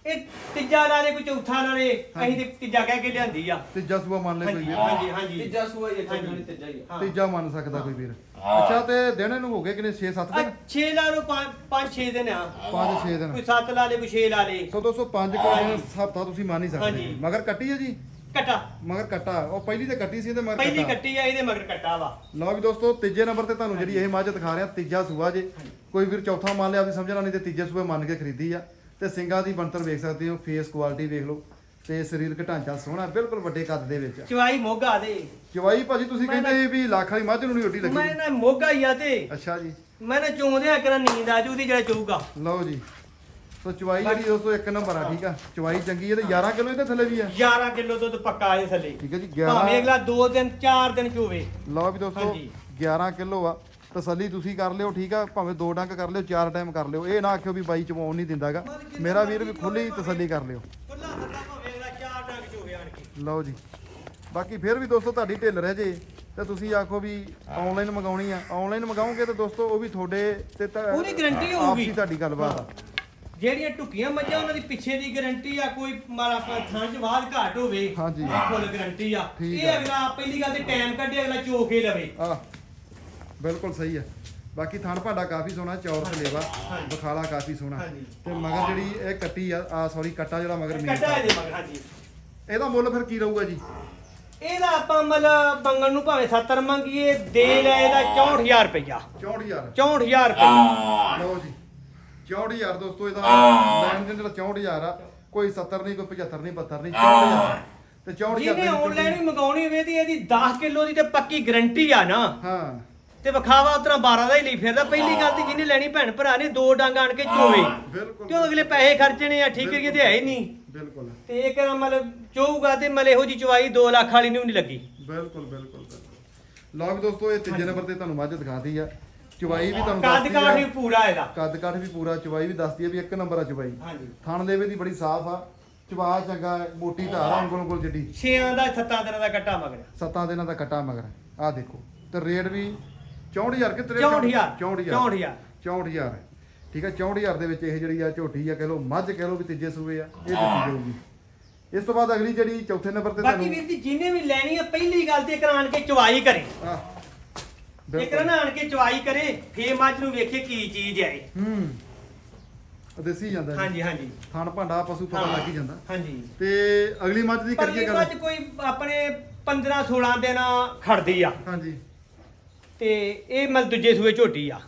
ਇਹ ਤੀਜਾ ਨਾਲੇ ਕੋਈ ਚੌਥਾ ਨਾਲੇ ਅਸੀਂ ਤੇ ਤੀਜਾ ਕਹਿ ਕੇ ਲਿਆਂਦੀ ਆ। ਤੀਜਾ ਸੂਆ ਮੰਨ ਲੈ ਕੋਈ ਹਾਂਜੀ ਵੀਰ ਹਾਂਜੀ ਹਾਂਜੀ। ਤੀਜਾ ਸੂਆ ਹੀ। ਚੰਗਾ ਨਹੀਂ ਤੀਜਾ ਹੀ ਹੈ ਹਾਂ। ਤੀਜਾ ਮੰਨ ਸਕਦਾ ਕੋਈ ਵੀਰ। ਅੱਛਾ ਤੇ ਦਿਨ ਇਹਨੂੰ ਹੋ ਗਏ ਕਿਨੇ? 6-7 ਦਿਨ? 6 ਲਾ ਲਓ 5 6 ਦਿਨ ਆ। 5-6 ਦਿਨ। ਕੋਈ 7 ਲਾ ਲੇ ਕੋਈ 6 ਲਾ ਲੇ ਸੋ ਦੋਸਤੋ 5 ਕਿਲੋ ਹਫਤਾ ਤੁਸੀਂ ਮੰਨ ਹੀ ਸਕਦੇ ਹਾਂਜੀ। ਮਗਰ ਕੱਟੀ ਹੈ ਜੀ? ਕਟਾ। ਮਗਰ ਕੱਟਾ। ਉਹ ਪਹਿਲੀ ਤੇ ਕੱਟੀ ਸੀ ਇਹਦੇ ਮਗਰ ਪਹਿਲੀ ਕੱਟਾ? ਕੱਟੀ ਆ ਇਹਦੇ ਮਗਰ ਕਟਾ ਵਾ। ਲਓ ਵੀ ਦੋਸਤੋ ਤੀਜੇ ਨੰਬਰ ਤੇ ਤੁਹਾਨੂੰ ਜਿਹੜੀ ਇਹ ਮੱਝ ਦਿਖਾ ਰਿਹਾ ਤੀਜਾ ਸੂਆ ਜੇ। ਕੋਈ ਵੀਰ ਚੌਥਾ ਮੰਨ ਲਿਆ ਆਪਦੀ ਸਮਝਣਾ ਨਹੀਂ ਤੇ ਤੀਜੇ ਸੂਏ ਮੰਨ ਕੇ ਖਰੀਦੀ ਆ। ਤੇ ਸਿੰਗਾਂ ਦੀ ਬਣਤਰ ਵੇਖ ਸਕਦੇ ਹੋ ਫੇਸ ਕੁਆਲਿਟੀ ਵੇਖ ਲਓ ਤੇ ਸਰੀਰਕ ਢਾਂਚਾ ਸੋਹਣਾ ਬਿਲਕੁਲ ਵੱਡੇ ਕੱਦ ਦੇ ਵਿੱਚ। ਚਵਾਈ ਮੋਗਾ ਦੇ। ਚਵਾਈ ਭਾਜੀ ਤੁਸੀਂ ਮੈਂ ਕਹਿੰਦੇ ਵੀ ਲੱਖ ਵਾਲੀ ਮੱਝ ਨੂੰ ਨਹੀਂ ਮੈਂ ਲੱਗੀ। ਨਾ ਮੋਗਾ ਹੀ ਆ ਤੇ। ਅੱਛਾ ਜੀ। ਮੈਂ ਨਾ ਚੋਂਦਿਆ ਕਰਾਂ ਨੀਂਦ ਆ ਜੂਦੀ ਜਿਹੜਾ ਚੋਊਗਾ ਲਓ ਜੀ। ਸੋ ਚਵਾਈ ਜਿਹੜੀ ਦੋਸਤੋ ਇੱਕ ਨੰਬਰ ਆ ਠੀਕ ਆ। ਚਵਾਈ ਚੰਗੀ ਹੈ ਤੇ 11 ਕਿਲੋ ਇਹਦੇ ਥੱਲੇ ਵੀ ਆ। 11 ਕਿਲੋ ਦੁੱਧ ਪੱਕਾ ਇਹਦੇ ਥੱਲੇ। ਠੀਕ ਹੈ ਜੀ ਭਾਵੇਂ 11 ਅਗਲਾ 2 ਦਿਨ 4 ਦਿਨ ਚੋਵੇ। ਲਓ ਵੀ ਦੋਸਤੋ ਹਾਂਜੀ। 11 ਕਿਲੋ ਆ। ਤਸੱਲੀ ਤੁਸੀਂ ਕਰ ਲਿਓ ਠੀਕ ਆ? ਭਾਵੇਂ ਦੋ ਡੰਗ ਕਰ ਲਿਓ ਚਾਰ ਟਾਈਮ ਕਰ ਲਿਓ। ਇਹ ਨਾ ਆਖਿਓ ਵੀ ਬਾਈ ਚਵਾਉਣ ਨਹੀਂ ਦਿੰਦਾਗਾ। ਮੇਰਾ ਵੀਰ ਵੀ ਖੁੱਲੀ ਤਸੱਲੀ ਕਰ ਲਿਓ। ਖੁੱਲਾ ਸੱਦਾ ਭਾਵੇਂ ਅਗਲਾ 4 ਡੰਗ ਚੋਵੇ ਆਣ ਕੇ ਲਓ ਜੀ। ਬਾਕੀ ਫਿਰ ਵੀ ਦੋਸਤੋ ਤੁਹਾਡੀ ਢਿੱਲ ਰਹਿ ਜੇ ਤੇ ਤੁਸੀਂ ਆਖੋ ਵੀ ਆਨਲਾਈਨ ਮੰਗਾਉਣੀ ਆ। ਆਨਲਾਈਨ ਮੰਗਾਓਗੇ ਤੇ ਦੋਸਤੋ ਉਹ ਵੀ ਤੁਹਾਡੇ ਤੇ ਉਹਦੀ guarantee ਹੋਊਗੀ। ਆਪਸੀ ਤੁਹਾਡੀ ਗੱਲਬਾਤ ਆ। ਜਿਹੜੀਆਂ ਟੁੱਕੀਆਂ ਮੱਝਾਂ ਉਹਨਾਂ ਦੀ ਪਿੱਛੇ ਦੀ ਗਾਰੰਟੀ ਆ ਕੋਈ ਮਾਰਾ ਥਾਂ ਚ ਬਾਅਦ ਘਾਟ ਹੋਵੇ ਹਾਂਜੀ। ਫੁੱਲ ਗਾਰੰਟੀ ਆ। ਇਹ। ਅਗਲਾ ਪਹਿਲੀ ਗੱਲ ਤੇ ਟਾਈਮ ਕੱਢੇ ਅਗਲਾ ਚੋ ਕੇ ਲਵੇ। ਆ ਬਿਲਕੁਲ ਸਹੀ ਆ ਬਾਕੀ ਥਣ ਭਾਂਡਾ ਕਾਫੀ ਸੋਹਣਾ ਚੌਰ ਹਾਂਜੀ। ਬਖਾਲਾ ਕਾਫੀ ਸੋਹਣਾ। ਹਾਂਜੀ। ਤੇ ਮਗਰ ਜਿਹੜੀ ਇਹ ਕੱਟੀ ਆ ਆ ਸੌਰੀ ਕੱਟਾ ਜਿਹੜਾ ਮਗਰ ਮੇਨ ਕੱਟਾ ਇਹਦੇ ਮਗਰ ਹਾਂਜੀ। ਇਹਦਾ ਮੁੱਲ ਫਿਰ ਕੀ ਰਹੂਗਾ ਜੀ? ਇਹਦਾ ਆਪਾਂ ਮਤਲਬ ਮੰਗਣ ਨੂੰ ਭਾਵੇਂ 70 ਮੰਗੀਏ ਦੇ ਲੈ ਇਹਦਾ 64000 ਰੁਪਇਆ 64000 64000 ਰੁਪਇਆ ਲਓ ਜੀ 64000 ਦੋਸਤੋ ਇਹਦਾ ਲੈਣ ਦੇਣ ਜਿਹੜਾ 64000 ਆ। ਕੋਈ 70 ਨਹੀਂ ਕੋਈ 75 ਨਹੀਂ 72 ਨਹੀਂ 64000 ਤੇ 64000 ਜਿਹਨੇ ਦੇ ਆਨਲਾਈਨ ਹੀ ਮੰਗਾਉਣੀ ਹੋਵੇ ਤੇ ਇਹਦੀ 10 ਕਿਲੋ ਦੀ ਤੇ ਪੱਕੀ ਗਾਰੰਟੀ ਆ ਨਾ। ਹਾਂ। ਤੇ ਵਿਖਾਵਾ ਉਤਰਾ 12 ਦਾ ਹੀ ਲਈ ਫਿਰਦਾ। ਪਹਿਲੀ ਗੱਲ ਤੇ ਜਿਹਨੇ ਲੈਣੀ ਭੈਣ ਭਰਾ ਨੇ ਦੋ ਡੰਗ ਆਣ ਕੇ ਚੋਵੇ। ਬਿਲਕੁਲ। ਕਿਉਂ ਅਗਲੇ ਪੈਸੇ ਖਰਚਣੇ ਆ ਠੀਕ ਕਰੀਏ ਤੇ ਹੈ ਹੀ ਨਹੀਂ। ਬਿਲਕੁਲ। ਤੇ ਇਹ ਕਹਿੰਦਾ ਮਤਲਬ ਚੋਊਗਾ ਤੇ ਮਤਲਬ ਇਹੋ ਜੀ ਚਵਾਈ 2 ਲੱਖ ਵਾਲੀ ਨੂੰ ਨਹੀਂ ਲੱਗੀ। ਬਿਲਕੁਲ ਬਿਲਕੁਲ ਵੀ ਦੋਸਤੋ ਇਹ ਤੀਜੇ ਨੰਬਰ ਤੇ ਤੁਹਾਨੂੰ ਮੱਝ ਦਿਖਾਤੀ ਆ। ਚਵਾਈ ਵੀ ਤੁਹਾਨੂੰ ਕੱਦ ਦੱਸਦੀ ਕਾਠ ਵੀ ਆ। ਪੂਰਾ ਇਹਦਾ। ਕੱਦ ਕਾਠ ਵੀ ਪੂਰਾ ਚਵਾਈ ਵੀ ਦੱਸਦੀ ਆ ਵੀ ਇੱਕ ਨੰਬਰ ਆ ਚਵਾਈ। ਹਾਂਜੀ। ਥਣ ਦੇਵੇ ਦੀ ਬੜੀ ਸਾਫ਼ ਆ। ਚਵਾ ਚੰਗਾ ਹੈ, ਮੋਟੀ ਧਾਰ ਆ ਉਂਗਲ ਉਂਗਲ ਜਿੱਡੀ। ਛੇਆਂ ਦਾ ਸੱਤਾਂ ਦਿਨਾਂ ਦਾ ਕੱਟਾ ਮਗਰ। ਸੱਤਾਂ ਦਿਨਾਂ ਦਾ ਕਟਾ ਮਗਰ। ਆ ਦੇਖੋ ਤੇ ਰੇਟ ਵੀ 64000 ਕਿ 64000 64000 64000 64000 ਠੀਕ ਹੈ 64000 ਦੇ ਵਿੱਚ ਇਹ ਜਿਹੜੀ ਆ ਝੋਟੀ ਆ ਕਹ ਲੋ ਮੱਝ ਕਹ ਲੋ ਵੀ ਤੀਜੇ ਸੂਏ ਆ ਇਹ ਦਿੱਤੀ ਜਾਊਗੀ। ਇਸ ਤੋਂ ਬਾਅਦ ਅਗਲੀ ਜਿਹੜੀ ਚੌਥੇ ਨੰਬਰ ਤੇ ਬਾਕੀ ਵੀਰ ਜੀ ਜਿਹਨੇ ਵੀ ਲੈਣੀ ਆ ਪਹਿਲੀ ਗੱਲ ਤੇ ਕਰਾਣ ਕੇ ਚਵਾਈ ਕਰੇ। ਇੱਕ ਨਾ ਆਣ ਕੇ ਚਵਾਈ ਕਰੇ ਫੇ ਮੱਝ ਨੂੰ ਵੇਖੇ ਕੀ ਚੀਜ਼ ਹੈ। ਹੂੰ। ਦੇਸੀ ਜਾਂਦਾ ਹਾਂਜੀ ਹਾਂਜੀ। ਥਣ ਭਾਂਡਾ ਪਸ਼ੂ ਪਤਾ ਲੱਗ ਹੀ ਜਾਂਦਾ। ਹਾਂਜੀ। ਤੇ ਅਗਲੀ ਮੱਝ ਦੀ ਪਰ ਕਰੀਏ ਇਹ ਗੱਲ ਮੱਝ ਕੋਈ ਆਪਣੇ 15 16 ਦਿਨ ਖੜਦੀ ਆ। ਹਾਂਜੀ। ਤੇ ਇਹ ਮਤਲਬ ਦੂਜੇ ਸੂਏ ਝੋਟੀ ਆ।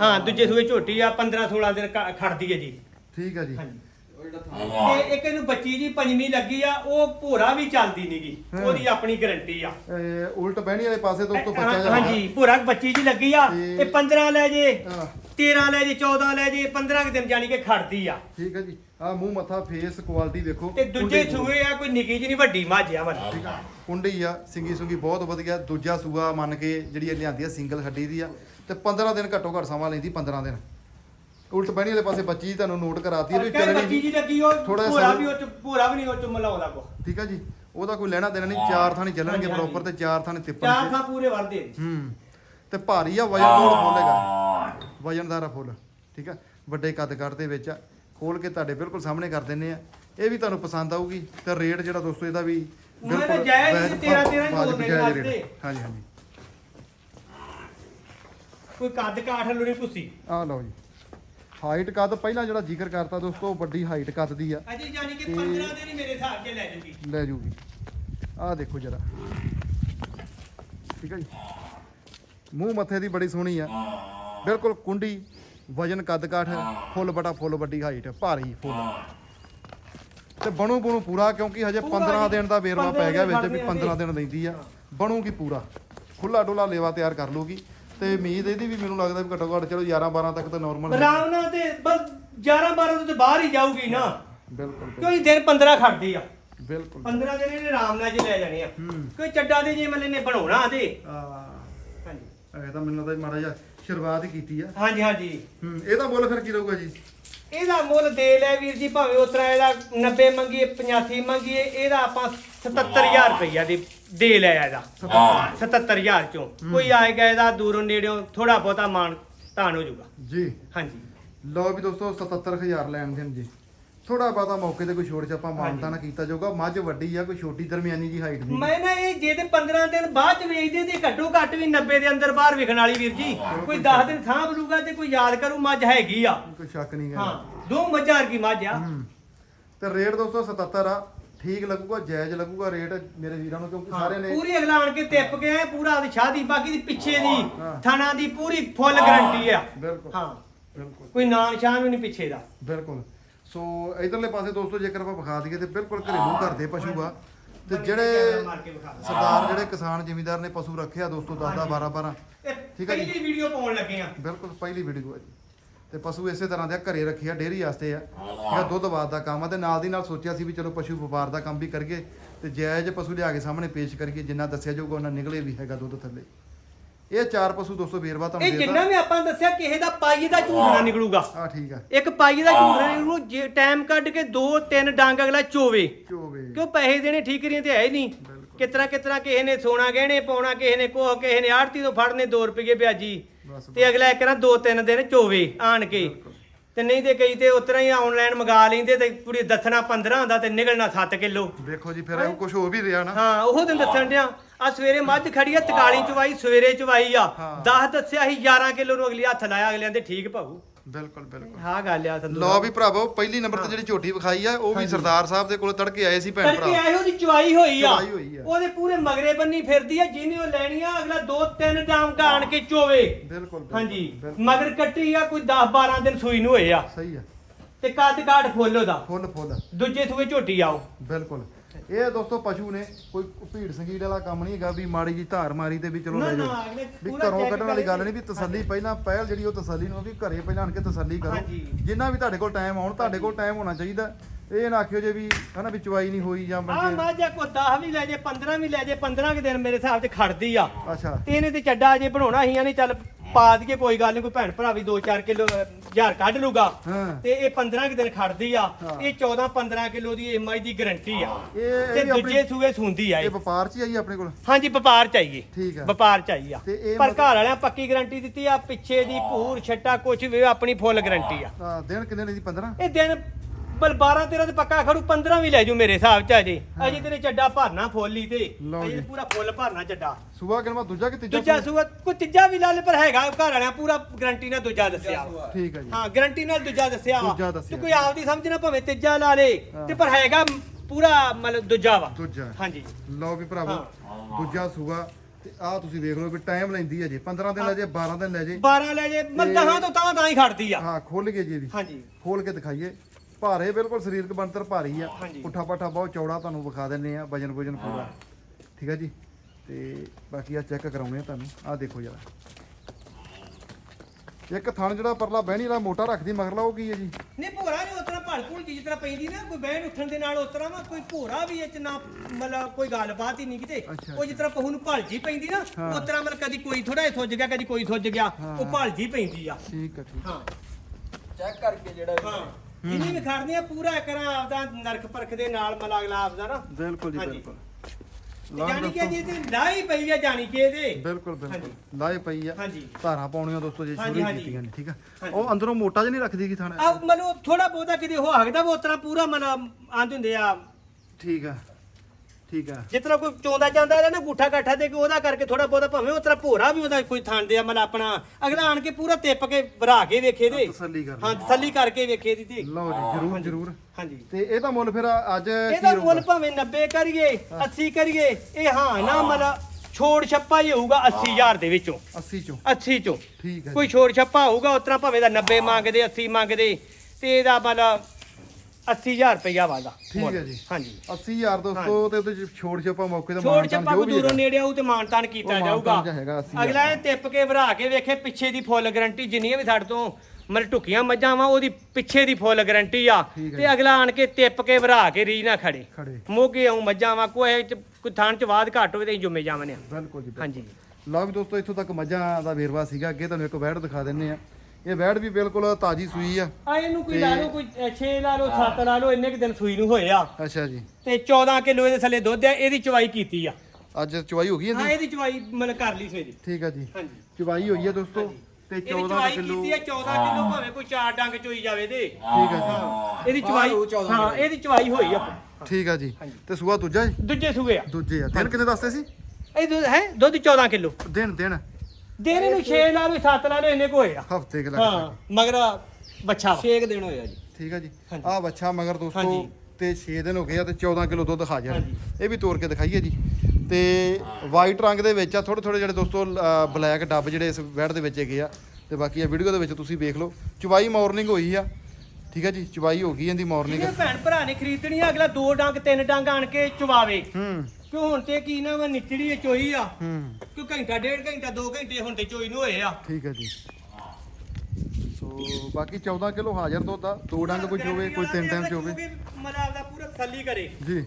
ਹਾਂ ਦੂਜੇ ਸੂਏ ਝੋਟੀ ਆ 15 16 ਦਿਨ ਕ- ਖੜਦੀ ਹੈ ਜੀ। ਠੀਕ ਹੈ ਜੀ। ਹਾਂਜੀ। ਤੇ ਇੱਕ ਇਹਨੂੰ ਬੱਚੀ ਜੀ ਪੰਜਵੀਂ ਲੱਗੀ ਆ ਉਹ ਭੋਰਾ ਵੀ ਚੱਲਦੀ ਨਹੀਂਗੀ ਹਾਂ। ਉਹਦੀ ਆਪਣੀ ਗਾਰੰਟੀ ਆ। ਇਹ ਉਲਟ ਬਹਿਣੀ ਵਾਲੇ ਪਾਸੇ ਤੋਂ ਉੱਤੋਂ ਬੱਚਾ ਜਾਂਦਾ ਹਾਂਜੀ ਭੋਰਾ ਬੱਚੀ ਜੀ ਲੱਗੀ ਆ ਤੇ- ਇਹ 15 ਲੈ ਜੇ ਆਹ, 13 ਲੈ ਜੇ 14 ਲੈ ਜੇ 15 ਕੁ ਦਿਨ ਜਾਨੀ ਕਿ ਖੜਦੀ ਆ। ਠੀਕ ਹੈ ਜੀ। ਆ ਮੂੰਹ ਮੱਥਾ ਫੇਸ ਕੁਆਲਿਟੀ ਦੇਖੋ ਤੇ ਦੂਜੇ ਕੁੰਡੀ ਸੂਏ ਆ ਕੋਈ ਨਿੱਕੀ ਜਿਹੀ ਨਹੀਂ ਵੱਡੀ ਮੱਝ ਆ ਮਤਲਬ ਠੀਕ ਆ। ਕੁੰਡੀ ਆ ਸਿੰਗੀ ਸੁੰਗੀ ਬਹੁਤ ਵਧੀਆ। ਦੂਜਾ ਸੂਆ ਮੰਨ ਕੇ ਜਿਹੜੀ ਇਹ ਲਿਆਂਦੀ ਆ ਸਿੰਗਲ ਹੱਡੀ ਦੀ ਆ। ਤੇ 15 ਦਿਨ ਘੱਟੋ ਘੱਟ ਸਮਾਂ ਲੈਂਦੀ 15 ਦਿਨ। ਉਲਟ ਬਹਿਣੀ ਵਾਲੇ ਪਾਸੇ ਬੱਚੀ ਤੁਹਾਨੂੰ ਨੋਟ ਕਰਾਤੀ ਆ ਵੀ ਬੱਚੀ ਚੱਲਣੀ ਜੀ ਲੱਗੀ ਉਹ ਥੋੜ੍ਹਾ ਜਿਹਾ ਭੋਰਾ ਵੀ ਉਹ ਚ ਭੋਰਾ ਵੀ ਨਹੀਂ ਉਹ ਚ ਮਲਾਉਂਦਾ ਕੋ ਠੀਕ ਆ ਜੀ। ਉਹਦਾ ਕੋਈ ਲੈਣਾ ਦੇਣਾ ਨਹੀਂ ਚਾਰ ਥਾਣੀ ਚੱਲਣਗੇ ਹਾਂਜੀ। ਪ੍ਰੋਪਰ ਤੇ ਚਾਰ ਥਾਣੀ ਤਿੱਪਣ ਚਾਰ ਤੇ। ਥਾਂ ਪੂਰੇ ਵਰਦੇ ਹੂੰ। ਤੇ ਭਾਰੀ ਆ ਵਜਨ ਤੋੜ ਫੁੱਲੇਗਾ ਵਜਨਦਾਰ ਆ ਫੁੱਲ। ਠੀਕ ਆ। ਵੱਡੇ ਕੱਦ ਕੱਦ ਦੇ ਵਿੱਚ ਆ। ਖੋਲ ਕੇ ਤੁਹਾਡੇ ਬਿਲਕੁਲ ਸਾਹਮਣੇ ਕਰ ਦਿੰਨੇ ਆ। ਇਹ ਵੀ ਤੁਹਾਨੂੰ ਪਸੰਦ ਆਊਗੀ ਤੇ ਰੇਟ ਜਿਹੜਾ ਦੋਸਤੋ ਇਹਦਾ ਵੀ ਉਹਨਾਂ ਨੇ ਜਾਇਜ਼ ਹੀ। ਰੇਟ। ਹਾਂਜੀ ਹਾਂਜੀ। ਕੋਈ ਕੱਦ ਕਾਠ ਲੁੜੀ ਪੁੱਸੀ ਆ ਲਓ ਜੀ। ਹਾਈਟ ਕੱਦ ਪਹਿਲਾਂ ਜਿਹੜਾ ਜ਼ਿਕਰ ਕਰਤਾ ਦੋਸਤੋ ਵੱਡੀ ਹਾਈਟ ਕੱਦ ਦੀ ਆ। ਅਜੇ ਜਾਨੀ ਕਿ ਤੇ- 15 ਦਿਨ ਹੀ ਮੇਰੇ ਹਿਸਾਬ 'ਚ ਲੈ ਜੂਗੀ। ਲੈ ਜੂਗੀ। ਆਹ ਦੇਖੋ ਜਰਾ। ਠੀਕ ਹੈ ਜੀ। ਮੂੰਹ ਮੱਥੇ ਦੀ ਬੜੀ ਸੋਹਣੀ ਆ। ਬਿਲਕੁਲ ਕੁੰਡੀ ਵਜਨ ਕੱਦ ਕਾਠ ਫੁੱਲ ਬਟਾ ਫੁੱਲ ਵੱਡੀ ਹਾਈਟ ਭਾਰੀ ਫੁੱਲ। ਤੇ ਬਣੂ ਬਣੂ ਪੂਰਾ ਕਿਉਂਕਿ ਹਜੇ ਪੂਰਾ 15 ਜੀ, ਦਿਨ ਦਾ ਵੇਰਵਾ 15 ਪੈ ਗਿਆ ਵਿੱਚ ਵੀ 15 ਦਿਨ ਲੈਂਦੀ ਆ। ਬਣੂਗੀ ਪੂਰਾ? ਖੁੱਲਾ ਡੋਲਾ ਲੇਵਾ ਤਿਆਰ ਕਰ ਲੂਗੀ ਤੇ ਉਮੀਦ ਇਹਦੀ ਵੀ ਮੈਨੂੰ ਲੱਗਦਾ ਵੀ ਘੱਟੋ ਘੱਟ ਚਲੋ 11 12 ਤੱਕ ਤਾਂ ਨਾਰਮਲ ਆਰਾਮ ਨਾਲ ਤੇ ਬਸ 11 12 ਤੋਂ ਤੇ ਬਾਹਰ ਹੀ ਜਾਊਗੀ ਨਾ। ਬਿਲਕੁਲ ਕੋਈ ਦਿਨ 15 ਖੜਦੀ ਆ। ਬਿਲਕੁਲ। 15 ਦਿਨ ਇਹਨੇ ਆਰਾਮ ਨਾਲ ਜੀ ਲੈ ਜਾਣੇ ਆ। ਹੂੰ। ਕੋਈ ਚੱਡਾ ਦੇ ਜੇ ਮੱਲੇ ਨੇ ਬਣਾਉਣਾ ਤੇ। ਆ ਹਾਂਜੀ। ਇਹ ਤਾਂ ਮੈਨੂੰ ਤਾਂ ਮਾੜਾ ਜਿਹਾ ਸ਼ੁਰੂਆਤ ਕੀਤੀ ਆ। ਹਾਂਜੀ ਹਾਂਜੀ। ਹੂੰ ਇਹਦਾ ਮੁੱਲ ਫਿਰ ਕੀ ਰਹੂਗਾ ਜੀ? ਇਹਦਾ ਮੁੱਲ ਦੇ ਲੈ ਵੀਰ ਜੀ ਭਾਵੇਂ ਉਤਰਾ ਇਹਦਾ 90 ਮੰਗੀਏ 85 ਮੰਗੀਏ ਇਹਦਾ ਆਪਾਂ 77000 ਰੁਪਈਆ ਦੀ ਦੇ ਲੈ ਇਹਦਾ। 77000 ਚੋਂ। ਕੋਈ ਆਏਗਾ ਇਹਦਾ ਦੂਰੋਂ ਨੇੜਿਓਂ ਥੋੜਾ ਬਹੁਤਾ ਮਾਨ ਤਾਨ ਹੋ ਜਾਊਗਾ। ਜੀ। ਹਾਂਜੀ। ਲਓ ਵੀ ਦੋਸਤੋ 77000 ਲੈਣ ਦੇਣ ਜੀ। ਥੋੜਾ ਬਾਤਾ ਮੌਕੇ ਤੇ ਕੋਈ ਛੋੜ ਛਾਪਾ ਮਾਨਤਾ ਨਾ ਕੀਤਾ ਜਾਊਗਾ। ਮੱਝ ਵੱਡੀ ਆ ਕੋਈ ਛੋਟੀ ਦਰਮਿਆਨੀ ਜੀ ਹਾਈਟ ਦੀ ਮੈਂ ਨਾ ਇਹ ਜੇ ਤੇ 15 ਦਿਨ ਬਾਅਦ ਚ ਵੇਚਦੇ ਤੇ ਘੱਟੋ ਘੱਟ ਵੀ 90 ਦੇ ਅੰਦਰ ਬਾਹਰ ਵਿਕਣ ਵਾਲੀ ਵੀਰ ਜੀ ਕੋਈ 10 ਦਿਨ ਥਾਂ ਬਲੂਗਾ ਤੇ ਕੋਈ ਯਾਦ ਕਰੂ ਮੱਝ ਹੈਗੀ ਆ। ਕੋਈ ਸ਼ੱਕ ਨਹੀਂ ਹਾਂ ਹੈ ਦੋ ਮੱਝਾਂ ਵਰਗੀ ਮੱਝ ਆ। ਹੂੰ। ਤੇ ਰੇਟ ਦੋਸਤੋ 77 ਆ। ਠੀਕ ਲੱਗੂਗਾ ਜਾਇਜ਼ ਲੱਗੂਗਾ ਰੇਟ ਮੇਰੇ ਵੀਰਾਂ ਨੂੰ ਕਿਉਂਕਿ ਸਾਰੇ ਨੇ ਪੂਰੀ ਅਗਲਾਣ ਕੇ ਟਿੱਪ ਕੇ ਆਏ, ਪੂਰਾ ਉਹਦੀ ਸ਼ਾਦੀ ਬਾਕੀ ਦੀ ਪਿੱਛੇ ਹਾਂ। ਦੀ ਥਾਣਾ ਦੀ ਪੂਰੀ ਫੁੱਲ ਗਾਰੰਟੀ ਆ। ਬਿਲਕੁਲ। ਹਾਂ। ਬਿਲਕੁਲ। ਕੋਈ ਨਾਂ ਨਿਸ਼ਾਨ ਵੀ ਨਹੀਂ ਪਿੱਛੇ ਦਾ। ਬਿਲਕੁਲ। ਸੋ ਇਧਰਲੇ ਪਾਸੇ ਦੋਸਤੋ ਜੇਕਰ ਆਪਾਂ ਵਿਖਾ ਦਈਏ ਤੇ ਬਿਲਕੁਲ ਘਰੇਲੂ ਘਰ ਦੇ ਪਸ਼ੂ ਆ। ਤੇ ਜਿਹੜੇ। ਸਰਦਾਰ ਜਿਹੜੇ ਕਿਸਾਨ ਜ਼ਿਮੀਂਦਾਰ ਨੇ ਪਸ਼ੂ ਰੱਖਿਆ ਦੋਸਤੋ 10 10 12 12 ਇਹ ਠੀਕ ਆ ਜੀ। ਪਹਿਲੀ ਵੀਡੀਓ ਪਾਉਣ ਲੱਗੇ ਆ। ਬਿਲਕੁਲ ਪਹਿਲੀ ਵੀਡੀਓ ਹੈ ਜੀ। ਤੇ ਪਸ਼ੂ ਇਸੇ ਤਰ੍ਹਾਂ ਦੇ ਆ, ਘਰੇ ਰੱਖਿਆ ਡੇਅਰੀ ਵਾਸਤੇ ਆ। ਜਿਹੜਾ ਦੁੱਧ ਬਾਦ ਦਾ ਕੰਮ ਆ। ਤੇ ਨਾਲ ਦੀ ਨਾਲ ਸੋਚਿਆ ਸੀ ਵੀ ਚਲੋ ਪਸ਼ੂ ਵਪਾਰ ਦਾ ਕੰਮ ਵੀ ਕਰੀਏ ਤੇ ਜਾਇਜ਼ ਪਸ਼ੂ ਲਿਆ ਕੇ ਸਾਹਮਣੇ ਪੇਸ਼ ਕਰੀਏ ਜਿੰਨਾ ਦੱਸਿਆ ਜਾਊਗਾ ਉਹਨਾਂ ਨਿਕਲੇ ਵੀ ਹੈਗਾ ਦੁੱਧ ਥੱਲੇ। ਇਹ ਚਾਰ ਪਸ਼ੂ ਦੋਸਤੋ ਵੇਰਵਾ ਇਹ ਤੁਹਾਨੂੰ ਜਿੰਨਾ ਦੇਤਾ ਵੀ ਆਪਾਂ ਦੱਸਿਆ ਕਿਸੇ ਦਾ ਪਾਈਏ ਦਾ ਝੂਠ ਨਾ ਨਿਕਲੂਗਾ। ਆ ਠੀਕ ਆ। ਇੱਕ ਪਾਈਏ ਦਾ ਝੂਠ ਨਾ ਨਿਕਲੂ ਜੇ ਟਾਈਮ ਕੱਢ ਕੇ ਦੋ ਤਿੰਨ ਡੰਗ ਅਗਲਾ ਚੋਵੇ। ਚੋਵੇ। ਕਿਉਂ ਪੈਸੇ ਦੇਣੇ ਠੀਕਰੀਆਂ ਤੇ ਹੈ ਹੀ ਨਹੀਂ। ਕਿਤਨਾ ਕਿਤਨਾ ਕਿਸੇ ਨੇ ਸੋਨਾ ਗਹਿਣੇ ਪਾਉਣਾ ਕਿਸੇ ਨੇ ਕੋਹ ਕਿਸੇ ਨੇ ਆੜਤੀ ਤੋਂ ਫੜਨੇ 2 ਰੁਪਏ ਵਿਆਜੀ। ਤੇ ਅਗਲਾ ਇੱਕ ਨਾ ਦੋ ਤਿੰਨ ਦਿਨ ਚੋਵੇ ਆਣ ਕੇ। ਤੇ ਨਹੀਂ ਤੇ ਕਈ ਤੇ ਉਤਰਾ ਹੀ ਆਨਲਾਈਨ ਮੰਗਾ ਲੈਂਦੇ ਤੇ ਪੂਰੀ ਦੱਸਣਾ 15 ਹੁੰਦਾ ਤੇ ਨਿਕਲਣਾ 7 ਕਿਲੋ। ਦੇਖੋ ਜੀ ਫਿਰ ਇਹ ਕੁਝ ਹੋ ਵੀ ਰਿਹਾ ਨਾ। ਹਾਂ ਉਹ ਦਿਨ ਦੱਸਣ ਡਿਆ। ਆ ਸਵੇਰੇ ਮੱਝ ਖੜੀ ਆ ਤਕਾਲੀ ਚਵਾਈ ਸਵੇਰੇ ਚਵਾਈ ਆ। ਹਾਂ। 10 ਦੱਸਿਆ ਸੀ 11 ਕਿਲੋ ਨੂੰ ਅਗਲੀ ਹੱਥ ਲਾਇਆ ਅਗਲਿਆਂ ਦੇ ਠੀਕ ਭਾਊ। ਬਿਲਕੁਲ ਬਿਲਕੁਲ। ਹਾਂ ਗੱਲ ਆ ਸੰਧੂ ਲਓ ਵੀ ਭਰਾਵੋ ਪਹਿਲੀ ਨੰਬਰ ਤੇ ਜਿਹੜੀ ਝੋਟੀ ਵਿਖਾਈ ਆ ਉਹ ਵੀ ਸਰਦਾਰ ਸਾਹਿਬ ਦੇ ਕੋਲ ਤੜਕੇ ਆਏ ਸੀ ਭੈਣ ਕਰਕੇ ਭਰਾ ਆਏ ਉਹਦੀ ਚਵਾਈ ਹੋਈ ਆ। ਚਵਾਈ ਹੋਈ ਆ। ਉਹਦੇ ਪੂਰੇ ਮਗਰੇ ਬੰਨੀ ਫਿਰਦੀ ਆ ਜਿਹਨੇ ਉਹ ਲੈਣੀ ਆ ਅਗਲਾ ਦੋ ਤਿੰਨ ਟਾਈਮ ਕਾਣ ਕੇ ਚੋਵੇ। ਬਿਲਕੁਲ ਬਿਲਕੁਲ, ਹਾਂਜੀ। ਬਿਲਕੁਲ। ਮਗਰ ਕੱਟੀ ਆ ਕੋਈ 10 12 ਦਿਨ ਸੂਈ ਨੂੰ ਹੋਏ ਆ। ਸਹੀ ਆ। ਤੇ ਕੱਦ ਕਾਠ ਫੁੱਲ ਉਹਦਾ। ਫੁੱਲ ਫੁੱਲ। ਦੂਜੇ ਸੂਏ ਝੋਟੀ ਆਓ ਬਿਲਕੁਲ। ਇਹ ਦੋਸਤੋ ਪਸ਼ੂ ਨੇ ਕੋਈ ਭੀੜ ਸੰਗੀੜ ਵਾਲਾ ਕੰਮ ਨਹੀਂ ਹੈਗਾ ਵੀ ਮਾੜੀ ਜੀ ਧਾਰ ਮਾਰੀ ਤੇ ਵੀ ਚਲੋ ਲੈ ਜਾਓ। ਵੀ ਘਰੋਂ ਕੱਢਣ ਵਾਲੀ ਗੱਲ। ਨਹੀਂ ਵੀ ਤਸੱਲੀ ਪਹਿਲਾਂ ਪਹਿਲ ਜਿਹੜੀ ਉਹ ਤਸੱਲੀ ਨੂੰ ਵੀ ਘਰੇ ਪਹਿਲਾਂ ਆਣ ਕੇ ਤਸੱਲੀ ਕਰੋ। ਜਿੰਨਾ ਵੀ ਤੁਹਾਡੇ ਕੋਲ ਟਾਈਮ ਆਉਣ ਤੁਹਾਡੇ ਕੋਲ ਟਾਈਮ ਹੋਣਾ ਚਾਹੀਦਾ। ਇਹ ਨਾ ਆਖਿਓ ਜੇ ਵੀ ਹਨਾ ਵੀ ਚਵਾਈ ਨਹੀਂ ਹੋਈ ਜਾਂ ਆ ਬੰਦੇ ਮੱਝ ਕੋ 10 ਵੀ ਲੈ ਜੇ 15 ਵੀ ਲੈ ਜੇ 15 ਕੁ ਦਿਨ ਮੇਰੇ ਹਿਸਾਬ ਤੇ ਖੜਦੀ ਆ। ਅੱਛਾ। ਤੇ ਇਹਨੇ ਤੇ ਚੱਡਾ ਅਜੇ ਬਣਾਉਣਾ ਹੀ ਆ ਨਹੀਂ ਚੱਲ ਪਾ ਦਈਏ ਕੋਈ ਗੱਲ ਨਹੀਂ ਕੋਈ ਭੈਣ ਭਰਾ ਵੀ 2-4 ਕਿਲੋ ਹਜ਼ਾਰ ਕੱਢ ਲੂਗਾ। ਹਾਂ। ਤੇ ਇਹ 15 ਕੁ ਦਿਨ ਖੜਦੀ ਆ। ਹਾਂ। ਇਹ 14-15 ਕਿਲੋ ਦੀ ਮੱਝ ਦੀ ਗਾਰੰਟੀ ਆ। ਇਹ ਤੇ ਇਹ ਵੀ ਦੂਜੇ ਸੂਏ ਸੁੰਦੀ ਆ ਇਹ। ਇਹ ਵਪਾਰ ਚ ਹੀ ਆਈ ਆਪਣੇ ਕੋਲ? ਹਾਂਜੀ ਵਪਾਰ ਚਾਹੀਏ ਠੀਕ ਆ। ਵਪਾਰ ਚਾਹੀਏ ਤੇ ਇਹ ਪਰ ਮਤਲਬ- ਘਰ ਵਾਲਿਆਂ ਪੱਕੀ ਗਾਰੰਟੀ ਦਿੱਤੀ ਆ ਪਿੱਛੇ ਦੀ ਭੂਰ ਛੱਟਾ ਕੁਝ ਵੀ ਆਪਣੀ ਫੁੱਲ ਗਾਰੰਟੀ ਆ। ਆ, ਦਿਨ ਕਿੰਨੇ ਨੇ ਜੀ 15 ਇਹ ਦਿਨ ਬਲ 12 13 ਤੇ ਪੱਕਾ ਖੜੂ 15 ਵੀ ਲੈ ਜੂ ਮੇਰੇ ਹਿਸਾਬ ਚ ਅਜੇ। ਅਜੇ ਤੇਰੇ ਚੱਡਾ ਭਰਨਾ ਫੁੱਲ ਤੇ। ਲਓ ਅਜੇ। ਪੂਰਾ ਫੁੱਲ ਭਰਨਾ ਚੱਡਾ। ਸੂਆ ਕਿਨਵਾ ਦੂਜਾ ਕਿ ਤੀਜਾ ਦੂਜਾ ਸੂਆ? ਕੋਈ ਤੀਜਾ ਵੀ ਲਾਲ ਪਰ ਹੈਗਾ ਘਰ ਵਾਲਿਆਂ ਪੂਰਾ ਗਾਰੰਟੀ ਨਾਲ ਦੂਜਾ ਦੱਸਿਆ। ਠੀਕ ਹੈ ਜੀ। ਹਾਂ ਗਾਰੰਟੀ ਨਾਲ ਦੂਜਾ ਦੱਸਿਆ ਵਾ। ਦੂਜਾ ਦੱਸਿਆ। ਤੇ ਕੋਈ ਆਪਦੀ ਸਮਝਣਾ ਭਾਵੇਂ ਤੀਜਾ ਲਾ ਲੇ ਹਾਂ। ਤੇ ਪਰ ਹੈਗਾ ਪੂਰਾ ਮਤਲਬ ਦੂਜਾ ਵਾ। ਦੂਜਾ। ਹਾਂਜੀ। ਲਓ ਵੀ ਭਰਾਵੋ ਦੂਜਾ ਸੂਆ ਤੇ ਆ ਤੁਸੀਂ ਦੇਖ ਲਓ ਵੀ ਟਾਈਮ ਲੈਂਦੀ ਹੈ ਜੀ। 15 ਦਿਨ ਲੈ ਜੇ 12 ਦਿਨ ਲੈ ਜੇ। 12 ਲੈ ਜੇ ਮੈਂ ਤੇ- ਦਹਾਂ ਤੋਂ ਤਾਂ ਤਾਂ ਹੀ ਖੜਦੀ ਆ। ਹਾਂ ਖੋਲ ਕੇ ਜੀ ਇਹਦੀ। ਹਾਂਜੀ। ਖੋਲ ਕੇ ਦਿਖਾਈਏ। ਭਾਰੇ ਬਿਲਕੁਲ ਸਰੀਰਕ ਬਣਤਰ ਭਾਰੀ ਆ। ਹਾਂਜੀ। ਪੁੱਠਾ ਪਾਠਾ ਬਹੁਤ ਚੌੜਾ ਤੁਹਾਨੂੰ ਵਿਖਾ ਦਿੰਨੇ ਆ ਵਜਨ ਵਜਨ ਪੂਰਾ। ਠੀਕ ਹੈ ਜੀ? ਤੇ ਬਾਕੀ ਆ ਚੈੱਕ ਕਰਾਉਣੇ ਆ ਤੁਹਾਨੂੰ। ਆ ਦੇਖੋ ਜਰਾ। ਇੱਕ ਥਣ ਜਿਹੜਾ ਪਰਲਾ ਬਹਿਣੀ ਵਾਲਾ ਮੋਟਾ ਰੱਖਦੀ ਮਗਰਲਾ ਉਹ ਕੀ ਹੈ ਜੀ? ਨਹੀਂ ਭੋਰਾ ਨਹੀਂ ਉਤਰਾ ਭੜ ਭੁੜ ਜਿਸ ਤਰ੍ਹਾਂ ਪੈਂਦੀ ਨਾ ਕੋਈ ਬਹਿਣ ਉੱਠਣ ਦੇ ਨਾਲ ਉਤਰਾ ਵਾ ਕੋਈ ਭੋਰਾ ਵੀ ਇਹ ਚ ਨਾ ਮਤਲਬ ਕੋਈ ਗੱਲਬਾਤ ਹੀ ਨਹੀਂ ਕਿਤੇ। ਅੱਛਾ, ਉਹ ਜਿਸ ਤਰ੍ਹਾਂ ਪਹੂ ਨੂੰ ਭਲਜੀ ਪੈਂਦੀ ਨਾ ਹਾਂ। ਉਤਰਾ ਮਤਲਬ ਕਦੀ ਕੋਈ ਥੋੜਾ ਜਿਹਾ ਸੁੱਜ ਗਿਆ ਕਦੀ ਕੋਈ ਸੁੱਜ ਗਿਆ ਹਾਂ, ਉਹ ਹਾਂ। ਭਲਜੀ ਪੈਂਦੀ ਆ। ਠੀਕ ਹੈ ਠੀਕ ਹਾਂ। ਚੈੱਕ ਕਰਕੇ ਜਿਹੜਾ ਹਾਂ। ਜਿੰਨੀ ਵੀ ਖੜਦੀਆਂ ਪੂਰਾ ਕਰਾਂ ਆਪਦਾ ਨਰਕ ਪਰਖ ਦੇ ਨਾਲ ਮਲਾ ਅਗਲਾ ਆਪਦਾ ਨਾ। ਬਿਲਕੁਲ ਜੀ ਹਾਂਜੀ। ਬਿਲਕੁਲ। ਜਾਣੀ ਕਿ ਜੇ ਤੇ ਲਾਈ ਪਈ ਆ ਜਾਣੀ ਕਿ ਇਹਦੇ। ਬਿਲਕੁਲ ਬਿਲਕੁਲ। ਲਾਏ ਪਈ ਆ। ਹਾਂਜੀ। ਧਾਰਾਂ ਪਾਉਣੀਆਂ ਦੋਸਤੋ ਜੇ ਹਾਂਜੀ, ਸ਼ੁਰੂ ਹਾਂਜੀ। ਕੀਤੀਆਂ ਨੇ ਠੀਕ ਆ। ਉਹ ਅੰਦਰੋਂ ਮੋਟਾ ਜਿਹਾ ਨਹੀਂ ਰੱਖਦੀ ਕੀ ਥਣ ਆ ਮਤਲਬ ਥੋੜਾ ਬਹੁਤਾ ਕਿਤੇ ਹੋ ਸਕਦਾ ਉਹ ਉਤਰਾ ਪੂਰਾ ਮਤਲਬ ਆਂਦੇ ਹੁੰਦੇ ਆ। ਠੀਕ ਆ। ਠੀਕ ਆ। ਤਰ੍ਹਾਂ ਕੋਈ ਚੋਂਦਾ ਜਾਂਦਾ ਹੈ ਨਾ ਗੁੱਠਾ ਕਾਠਾ ਦੇ ਕੇ ਉਹਦਾ ਕਰਕੇ ਥੋੜਾ ਬਹੁਤਾ ਭਾਵੇਂ ਉਤਰਾ ਭੋਰਾ ਵੀ ਉਹਦਾ ਕੋਈ ਥਾਂ ਦੇ ਮਤਲਬ ਆਪਣਾ ਅਗਲਾ ਆਣ ਕੇ ਪੂਰਾ ਤਿੱਪ ਕੇ ਭਰਾ ਕੇ ਵੇਖੇ ਦੇ ਤਸੱਲੀ ਕਰ ਹਾਂ ਤਸੱਲੀ ਕਰਕੇ ਵੇਖੇ ਦੀ ਤੇ ਲਓ ਜੀ ਜਰੂਰ ਜਰੂਰ। ਹਾਂਜੀ। ਤੇ ਇਹਦਾ ਮੁੱਲ ਫਿਰ ਅੱਜ ਇਹਦਾ ਮੁੱਲ ਭਾਵੇਂ 90 ਕਰੀਏ 80 ਕਰੀਏ ਇਹ ਹਾਂ ਨਾ ਮਤਲਬ ਛੋੜ ਛੱਪਾ ਹੀ ਹੋਊਗਾ 80000 ਦੇ ਵਿੱਚੋਂ। 80 ਚੋਂ। 80 ਚੋਂ। ਠੀਕ ਹੈ ਕੋਈ ਛੋੜ ਛੱਪਾ ਹੋਊਗਾ ਉਤਰਾ ਭਾਵੇਂ ਦਾ 90 ਮੰਗਦੇ 80 ਮੰਗਦੇ ਤੇ ਇਹਦਾ ਮਤਲਬ 80000 ਰੁਪਇਆ ਵਾਦਾ ਠੀਕ ਹੈ ਜੀ। ਹਾਂਜੀ। 80000 ਦੋਸਤੋ ਤੇ ਉਹਦੇ ਚ ਛੋੜ ਛਪਾ ਮੌਕੇ ਤੇ ਛੋੜ ਛੱਪਾ ਕੋ ਦੂਰੋਂ। ਨੇੜੇ ਆਊ ਤੇ ਮਾਨਤਾਨ ਕੀਤਾ ਜਾਊਗਾ। ਮਾਨਤਾਨ ਜਿਹਾ ਹੈਗਾ 80,000 ਅਗਲਾ ਇਹ ਟਿੱਪ ਕੇ ਭਰਾ ਕੇ ਵੇਖੇ ਪਿੱਛੇ ਦੀ ਫੁੱਲ ਗਾਰੰਟੀ ਜਿੰਨੀਆਂ ਵੀ ਸਾਡੇ ਤੋਂ ਮਤਲਬ ਟੁਕੀਆਂ ਮੱਝਾਂ ਵਾ ਉਹਦੀ ਪਿੱਛੇ ਦੀ ਫੁੱਲ ਗਾਰੰਟੀ ਆ। ਤੇ ਅਗਲਾ ਆਣ ਕੇ ਟਿੱਪ ਕੇ ਭਰਾ ਕੇ ਰੀ ਨਾ ਖੜੇ। ਮੋਗੇ ਆਉਂ ਮੱਝਾਂ ਵਾ ਕੋਈ ਕੋਈ ਥਾਣ ਚ ਬਾਦ ਘੱਟ ਹੋਵੇ ਤੇ ਜੁਮੇ ਜਾਵਨੇ ਆ ਬਿਲਕੁਲ ਜੀ। ਹਾਂਜੀ। ਲਓ ਵੀ ਦੋਸਤੋ ਇੱਥੋਂ ਤੱਕ ਮੱਝਾਂ ਦਾ ਵੇਰਵਾ ਸੀਗਾ। ਅੱਗੇ ਤੁਹਾਨੂੰ ਇੱਕ ਵੈੜ ਦਿਖਾ ਦਿੰਨੇ ਆ ਇਹ ਵੈੜ ਵੀ ਬਿਲਕੁਲ ਤਾਜੀ ਸੂਈ ਆ। ਆ ਇਹਨੂੰ ਕੋਈ ਲਾ ਲਓ ਕੋਈ 6 ਲਾ ਲਓ 7 ਲਾ ਲਓ ਇੰਨੇ ਕਿ ਦਿਨ ਸੂਈ ਨੂੰ ਹੋਏ ਆ। ਅੱਛਾ ਜੀ। ਤੇ 14 ਕਿਲੋ ਇਹਦੇ ਥੱਲੇ ਦੁੱਧ ਆ ਇਹਦੀ ਚਵਾਈ ਕੀਤੀ ਆ। ਅੱਜ ਚਵਾਈ ਹੋ ਗਈ ਹਾਂ ਇਹਦੀ ਇਹਦੀ ਚਵਾਈ ਮਨ ਕਰ ਲਈ ਸਵੇਰੇ। ਠੀਕ ਆ ਜੀ। ਹਾਂਜੀ। ਚਵਾਈ ਹੋਈ ਆ ਦੋਸਤੋ ਤੇ ਇਹਦੀ 14 ਚਵਾਈ ਕਿਲੋ ਕੀਤੀ ਆ 14 ਕਿਲੋ ਭਾਵੇਂ ਕੋਈ ਚਾਰ ਡੰਗ ਚੋਈ ਜਾਵੇ ਤੇ ਠੀਕ ਆ ਜੀ। ਇਹਦੀ ਚਵਾਈ ਆਹੋ, 14 ਹਾਂ ਇਹਦੀ ਚਵਾਈ ਹੋਈ ਆ। ਠੀਕ ਆ ਜੀ। ਤੇ ਸੂਆ ਦੂਜਾ ਜੀ? ਦੂਜੇ ਸੂਏ ਆ। ਦੂਜੇ ਆ। ਦਿਨ ਕਿੰਨੇ ਦੱਸਦੇ ਸੀ? ਇਹ ਦੁੱਧ ਹੈ? ਦੁੱਧ 14 ਕਿਲੋ। ਦਿਨ ਦਿਨ। ਦਿਨ ਇਹਨੂੰ 6 ਲਾ ਲਓ 7 ਲਾ ਲਓ ਇੰਨੇ ਕੋ ਹੋਏ ਆ। ਹਫ਼ਤੇ ਕਿ ਹਾਂ ਲੱਗ ਮਗਰ ਬੱਚਾ ਵਾ। 6 ਦਿਨ ਹੋਇਆ ਜੀ। ਠੀਕ ਆ ਜੀ। ਆ ਬੱਚਾ ਮਗਰ ਦੋਸਤੋ ਹਾਂਜੀ। ਤੇ 6 ਦਿਨ ਹੋ ਗਏ ਆ ਤੇ 14 ਕਿਲੋ ਦੁੱਧ ਹਾਜ਼ਰ ਹਾਂਜੀ। ਇਹ ਵੀ ਤੋੜ ਕੇ ਦਿਖਾਈਏ ਜੀ। ਤੇ ਵਾਈਟ ਰੰਗ ਦੇ ਵਿੱਚ ਆ ਥੋੜੇ ਥੋੜੇ ਜਿਹੜੇ ਦੋਸਤੋ ਬਲੈਕ ਡੱਬ ਜਿਹੜੇ ਇਸ ਵੈੜ ਦੇ ਵਿੱਚ ਹੈਗੇ ਆ ਤੇ ਬਾਕੀ ਇਹ ਵੀਡੀਓ ਦੇ ਵਿੱਚ ਤੁਸੀਂ ਵੇਖ ਲਓ। ਚੁਬਾਈ ਮਾਰਨਿੰਗ ਹੋਈ ਆ। ਠੀਕ ਹੈ ਜੀ ਚੁਬਾਈ ਹੋ ਗਈ ਇਹਦੀ ਮਾਰਨਿੰਗ ਜਿਹਨੇ ਭੈਣ ਭਰਾ ਨੇ ਖਰੀਦਣੀ ਆ ਅਗਲਾ ਦੋ ਡੰਗ ਤਿੰਨ ਡੰਗ ਆਣ ਕੇ ਚਵਾਵੇ। ਹੂੰ। ਕਿਉਂ ਹੁਣ ਤੇ ਕੀ ਨਾ ਵਾ ਨਿਚੜੀ ਚੋਈ ਆ। ਹੂੰ। ਕਿਉਂ ਘੰਟਾ ਡੇਢ ਘੰਟਾ 2 ਘੰਟੇ ਹੁਣ ਤੇ ਚੋਈ ਨੂੰ ਹੋਏ ਆ। ਠੀਕ ਹੈ ਜੀ। ਸੋ ਬਾਕੀ 14 ਕਿਲੋ ਹਾਜ਼ਰ ਦੁੱਧ ਆ। ਦੋ ਡੰਗ ਕੋਈ ਚੋਵੇ ਕੋਈ ਤਿੰਨ ਟਾਈਮ ਚੋਵੇ ਮਤਲਬ ਦਾ ਪੂਰਾ ਤਸੱਲੀ ਕਰੇ। ਜੀ।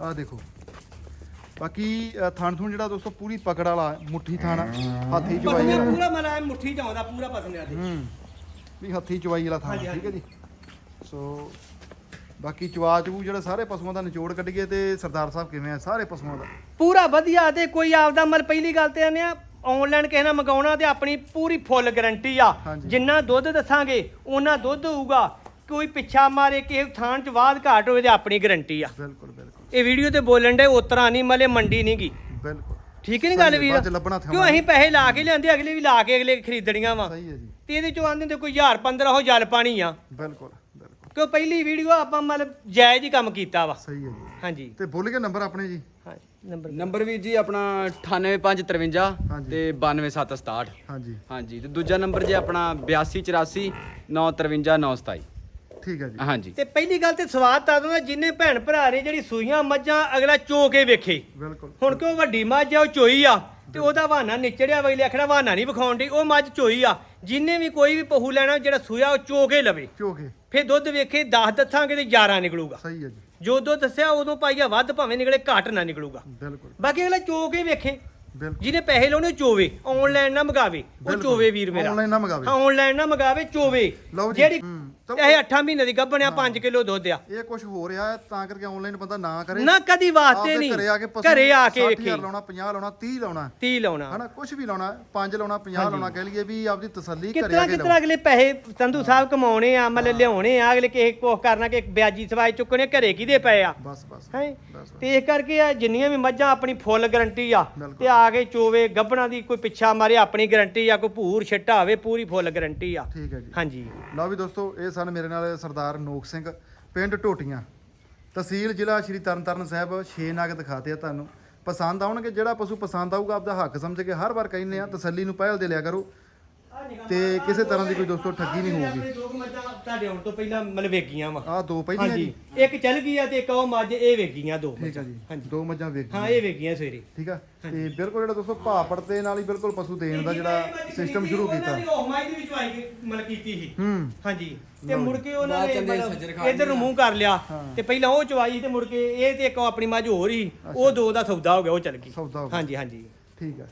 ਆ ਦੇਖੋ। ਬਾਕੀ ਥਣ ਥੁਣ ਜਿਹੜਾ ਦੋਸਤੋ ਪੂਰੀ ਪਕੜ ਵਾਲਾ ਮੁੱਠੀ ਥਣ ਆ, ਹੱਥੀ ਚਵਾਈ ਵਾਲਾ। ਪੂਰਾ ਮਤਲਬ ਮੁੱਠੀ ਚ ਆਉਂਦਾ ਪੂਰਾ ਪਸੰਦ ਤੇ ਹੂੰ। ਵੀ ਹੱਥੀ ਚਵਾਈ ਵਾਲਾ ਥਣ ਠੀਕ ਹੈ ਜੀ। ਸੋ ਬਾਕੀ ਚਵਾ ਚੂ ਜਿਹੜਾ ਸਾਰੇ ਪਸ਼ੂਆਂ ਦਾ ਨਿਚੋੜ ਕੱਢੀਏ ਤੇ ਸਰਦਾਰ ਸਾਹਿਬ ਕਿਵੇਂ ਆ? ਸਾਰੇ ਪਸ਼ੂਆਂ ਦਾ। ਪੂਰਾ ਵਧੀਆ ਤੇ ਕੋਈ ਆਪਦਾ ਮਲ ਪਹਿਲੀ ਗੱਲ ਤੇ ਆਨੇ ਆ ਆਨਲਾਈਨ ਕਿਸੇ ਨਾਲ ਮੰਗਾਉਣਾ ਤੇ ਆਪਣੀ ਪੂਰੀ ਫੁੱਲ ਗਾਰੰਟੀ ਆ। ਜਿੰਨਾ ਦੁੱਧ ਦੱਸਾਂਗੇ ਉਹਨਾਂ ਦੁੱਧ ਹੋਊਗਾ। ਕੋਈ ਪਿੱਛਾ ਮਾਰੇ ਕਿਸੇ ਥਾਂ ਚ ਬਾਦ ਘਾਟ ਹੋਵੇ ਤੇ ਆਪਣੀ ਗਾਰੰਟੀ ਆ। ਬਿਲਕੁਲ ਬਿਲਕੁਲ। ਇਹ ਵੀਡੀਓ ਤੇ ਬੋਲਣ ਦੇ ਉਤਰਾ ਨਹੀਂ ਮਲੇ ਮੰਡੀ ਨਹੀਂ ਗੀ। ਬਿਲਕੁਲ। ਠੀਕ ਨਹੀਂ ਗੱਲ ਵੀਰ? ਕਿਉਂ ਅਸੀਂ ਪੈਸੇ ਲਾ ਕੇ ਲਿਆਂਦੇ ਅਗਲੇ ਵੀ ਲਾ ਕੇ ਅਗਲੇ ਖਰੀਦਣੀਆਂ ਵਾ। ਸਹੀ ਹੈ ਜੀ। ਤੇ ਇਹਦੇ ਚੋਂ ਆਂਦੇ ਕੋਈ 1000 1500 ਜਲ ਪਾਣੀ ਆ। ਬਿਲਕੁਲ। ਕਿਉਂ ਪਹਿਲੀ ਵੀਡੀਓ ਆਪਾਂ ਮਤਲਬ ਜਾਇਜ਼ ਹੀ ਕੰਮ ਕੀਤਾ ਵਾ। ਸਹੀ ਹੈ ਜੀ। ਹਾਂਜੀ। ਤੇ ਭੁੱਲ ਗਏ ਨੰਬਰ ਆਪਣੇ ਜੀ? ਹਾਂਜੀ ਨੰਬਰ। ਨੰਬਰ ਵੀਰ ਜੀ ਆਪਣਾ 98553 ਹਾਂਜੀ। ਤੇ 92767 ਹਾਂਜੀ। ਹਾਂਜੀ ਤੇ ਦੂਜਾ ਨੰਬਰ ਜੀ ਆਪਣਾ 8284 953 927 ਠੀਕ ਹੈ ਜੀ। ਹਾਂਜੀ। ਤੇ ਪਹਿਲੀ ਗੱਲ ਤੇ ਸਵਾਦ ਤਾਂ ਦਾ ਜਿੰਨੇ ਭੈਣ ਭਰਾ ਨੇ ਜਿਹੜੀ ਸੂਈਆਂ ਮੱਝਾਂ ਅਗਲਾ ਚੋ ਕੇ ਵੇਖੇ। ਬਿਲਕੁਲ। ਹੁਣ ਕਿਉਂ ਵੱਡੀ ਮੱਝ ਆ ਉਹ ਚੋਈ ਆ? ਤੇ ਉਹਦਾ ਬਹਾਨਾ ਨਿਚੜਿਆ ਵਈ ਲਿਖੜਾ ਬਹਾਨਾ ਨਹੀਂ ਵਿਖਾਉਣ ਦੀ ਉਹ ਮੱਝ ਚੋਈ ਆ। ਜਿੰਨੇ ਵੀ ਕੋਈ ਵੀ ਪਹੂ ਲੈਣਾ ਜਿਹੜਾ ਸੂਆ ਉਹ ਚੋ ਕੇ ਲਵੇ। ਝੋਕੇ ਫਿਰ ਦੁੱਧ ਵੇਖੇ 10 ਦੱਸਾਂਗੇ ਤੇ 11 ਨਿਕਲੂਗਾ। ਸਹੀ ਹੈ ਜੀ। ਜੋ ਦੁੱਧ ਦੱਸਿਆ ਉਦੋਂ ਪਾਈਆ ਵੱਧ ਭਾਵੇਂ ਨਿਕਲੇ ਘੱਟ ਨਾ ਨਿਕਲੂਗਾ। ਬਿਲਕੁਲ। ਬਾਕੀ ਅਗਲਾ ਚੋ ਕੇ ਵੇਖੇ। ਬਿਲਕੁਲ। ਜਿਹਨੇ ਪੈਸੇ ਲਾਉਣੇ ਚੋਵੇ। ਆਨਲਾਈਨ ਨਾ ਮਗਾਵੇ। ਉਹ ਚੋਵੇ ਵੀਰ ਮੇਰਾ। ਆਨਲਾਈਨ ਨਾ ਮੰਗਾਵੇ। ਹਾਂ ਆਨਲਾਈਨ ਨਾ ਮਗਾਵੇ ਚੋਵੇ। ਲਓ ਜੀ। ਜਿਹੜੀ ਚਲੋ ਇਹ 8 ਮਹੀਨੇ ਦੀ ਗੱਭਣਿਆ 5 ਕਿਲੋ ਦੁੱਧ ਆ। ਇਹ ਕੁਝ ਹੋ ਰਿਹਾ ਹੈ ਤਾਂ ਕਰਕੇ ਆਨਲਾਈਨ ਬੰਦਾ ਨਾ ਕਰੇ। ਨਾ ਕਦੀ ਵਾਸਤੇ ਨਹੀਂ। ਘਰੇ ਆ ਕੇ ਘਰੇ ਆ ਕੇ 60,000 ਵੇਖੇ। ਲਾਉਣਾ 50 ਲਾਉਣਾ 30 ਲਾਉਣਾ। 30 ਲਾਉਣਾ। ਹਨਾ ਕੁਝ ਵੀ ਲਾਉਣਾ 5 ਲਾਉਣਾ 50 ਲਾਉਣਾ ਕਹਿ ਲਈਏ ਵੀ ਆਪਦੀ ਤਸੱਲੀ ਘਰੇ ਕਿਤਨਾ ਆ ਕਿਤਨਾ ਅਗਲੇ ਪੈਸੇ ਸੰਧੂ ਸਾਹਿਬ ਕਮਾਉਣੇ ਆ ਮਤਲਬ ਲਿਆਉਣੇ ਆ ਅਗਲੇ ਕਿਸੇ ਕੋਹ ਕਰਨਾ ਕਿ ਵਿਆਜੀ ਸਵਾਈ ਚੁੱਕਣੇ ਘਰੇ ਕਿਹਦੇ ਪਏ ਆ? ਬਸ ਬਸ ਹੈ? ਤੇ ਇਸ ਕਰਕੇ ਆ ਜਿੰਨੀਆਂ ਵੀ ਮੱਝਾਂ ਆਪਣੀ ਫੁੱਲ ਗਰੰਟੀ ਆ। ਤੇ ਆ ਕੇ ਚੋਵੇ ਗੱਭਣਾ ਦੀ ਕੋਈ ਪਿੱਛਾ ਮਾਰੇ ਆਪਣੀ ਗਰੰਟੀ ਆ ਕੋਈ ਭੂਰ ਛਿੱਟਾ ਹੋਵੇ ਪੂਰੀ ਫੁੱਲ ਗਰੰਟੀ ਆ। ਠੀਕ ਹੈ ਜੀ। ਹਾਂਜੀ। ਲਓ ਵੀ ਦੋਸਤੋ ਇਹ ਸਨ। ਮੇਰੇ ਨਾਲ ਸਰਦਾਰ ਨੋਕ ਸਿੰਘ, ਪਿੰਡ ਟੋਟੀਆਂ ਤਹਿਸੀਲ ਜ਼ਿਲ੍ਹਾ ਸ਼੍ਰੀ ਤਰਨਤਾਰਨ ਸਾਹਿਬ, ਛੇ ਨਾਗ ਦਿਖਾਤੇ ਆ ਤੁਹਾਨੂੰ। ਪਸੰਦ ਆਉਣਗੇ, ਜਿਹੜਾ ਪਸ਼ੂ ਪਸੰਦ ਆਊਗਾ, ਆਪਦਾ ਹੱਕ ਸਮਝ ਕੇ ਹਰ ਵਾਰ ਕਹਿੰਦੇ ਆ, ਤਸੱਲੀ ਨੂੰ ਪਹਿਲ ਦੇ ਲਿਆ ਕਰੋ। ਤੇ ਕਿਸੇ ਤਰ੍ਹਾਂ ਦੀ ਕੋਈ ਦੋਸਤੋ ਠੱਗੀ ਨਹੀਂ ਹੋਊਗੀ। ਆਪਣੇ ਦੋ ਕੁ ਮੱਝਾਂ ਤੁਹਾਡੇ ਆਉਣ ਤੋਂ ਪਹਿਲਾਂ ਮਤਲਬ ਵੇਗੀਆਂ ਵਾ। ਆਹ ਦੋ ਪਹਿਲੀਆਂ ਹਾਂਜੀ। ਜੀ। ਇੱਕ ਚੱਲ ਗਈ ਆ ਤੇ ਇੱਕ ਉਹ ਮੱਝ ਇਹ ਵੇਗੀਆਂ ਦੋ ਠੀਕ ਆ ਮੱਝਾਂ। ਜੀ। ਹਾਂਜੀ। ਦੋ ਮੱਝਾਂ ਵੇਖ ਹਾਂ ਇਹ ਵੇਗੀਆਂ ਸਵੇਰੇ। ਠੀਕ ਆ। ਤੇ ਬਿਲਕੁਲ ਜਿਹੜਾ ਦੋਸਤੋ ਭਾਅ ਪੜਤੇ ਨਾਲ ਹੀ ਬਿਲਕੁਲ ਪਸ਼ੂ ਦੇਣ ਦਾ ਜਿਹੜਾ ਸਿਸਟਮ ਸ਼ੁਰੂ ਕੀਤਾ। ਉਹ ਮਾਈ ਦੀ ਵਿੱਚ ਆਈ ਮਤਲਬ ਕੀਤੀ ਸੀ। ਹੂੰ। ਹਾਂਜੀ। ਤੇ ਮੁੜ ਕੇ ਉਹਨਾਂ ਬਾਅਦ ਨੇ ਚੰਦੇ ਮਤਲਬ ਸੱਜਰ ਖਾ ਇੱਧਰ ਨੂੰ ਮੂੰਹ ਕਰ ਲਿਆ। ਤੇ ਪਹਿਲਾਂ ਉਹ ਚਵਾਈ ਤੇ ਮੁੜ ਕੇ ਇਹ ਤੇ ਇੱਕ ਆਪਣੀ ਮੱਝ ਹੋਰ ਹੀ ਉਹ ਦੋ ਦਾ ਸੌਦਾ ਹੋ ਗਿਆ ਉਹ ਚੱਲ ਗਈ। ਸੌਦਾ ਹੋ ਗਿਆ। ਹਾਂਜੀ ਹਾਂਜੀ। ਠੀਕ ਹੈ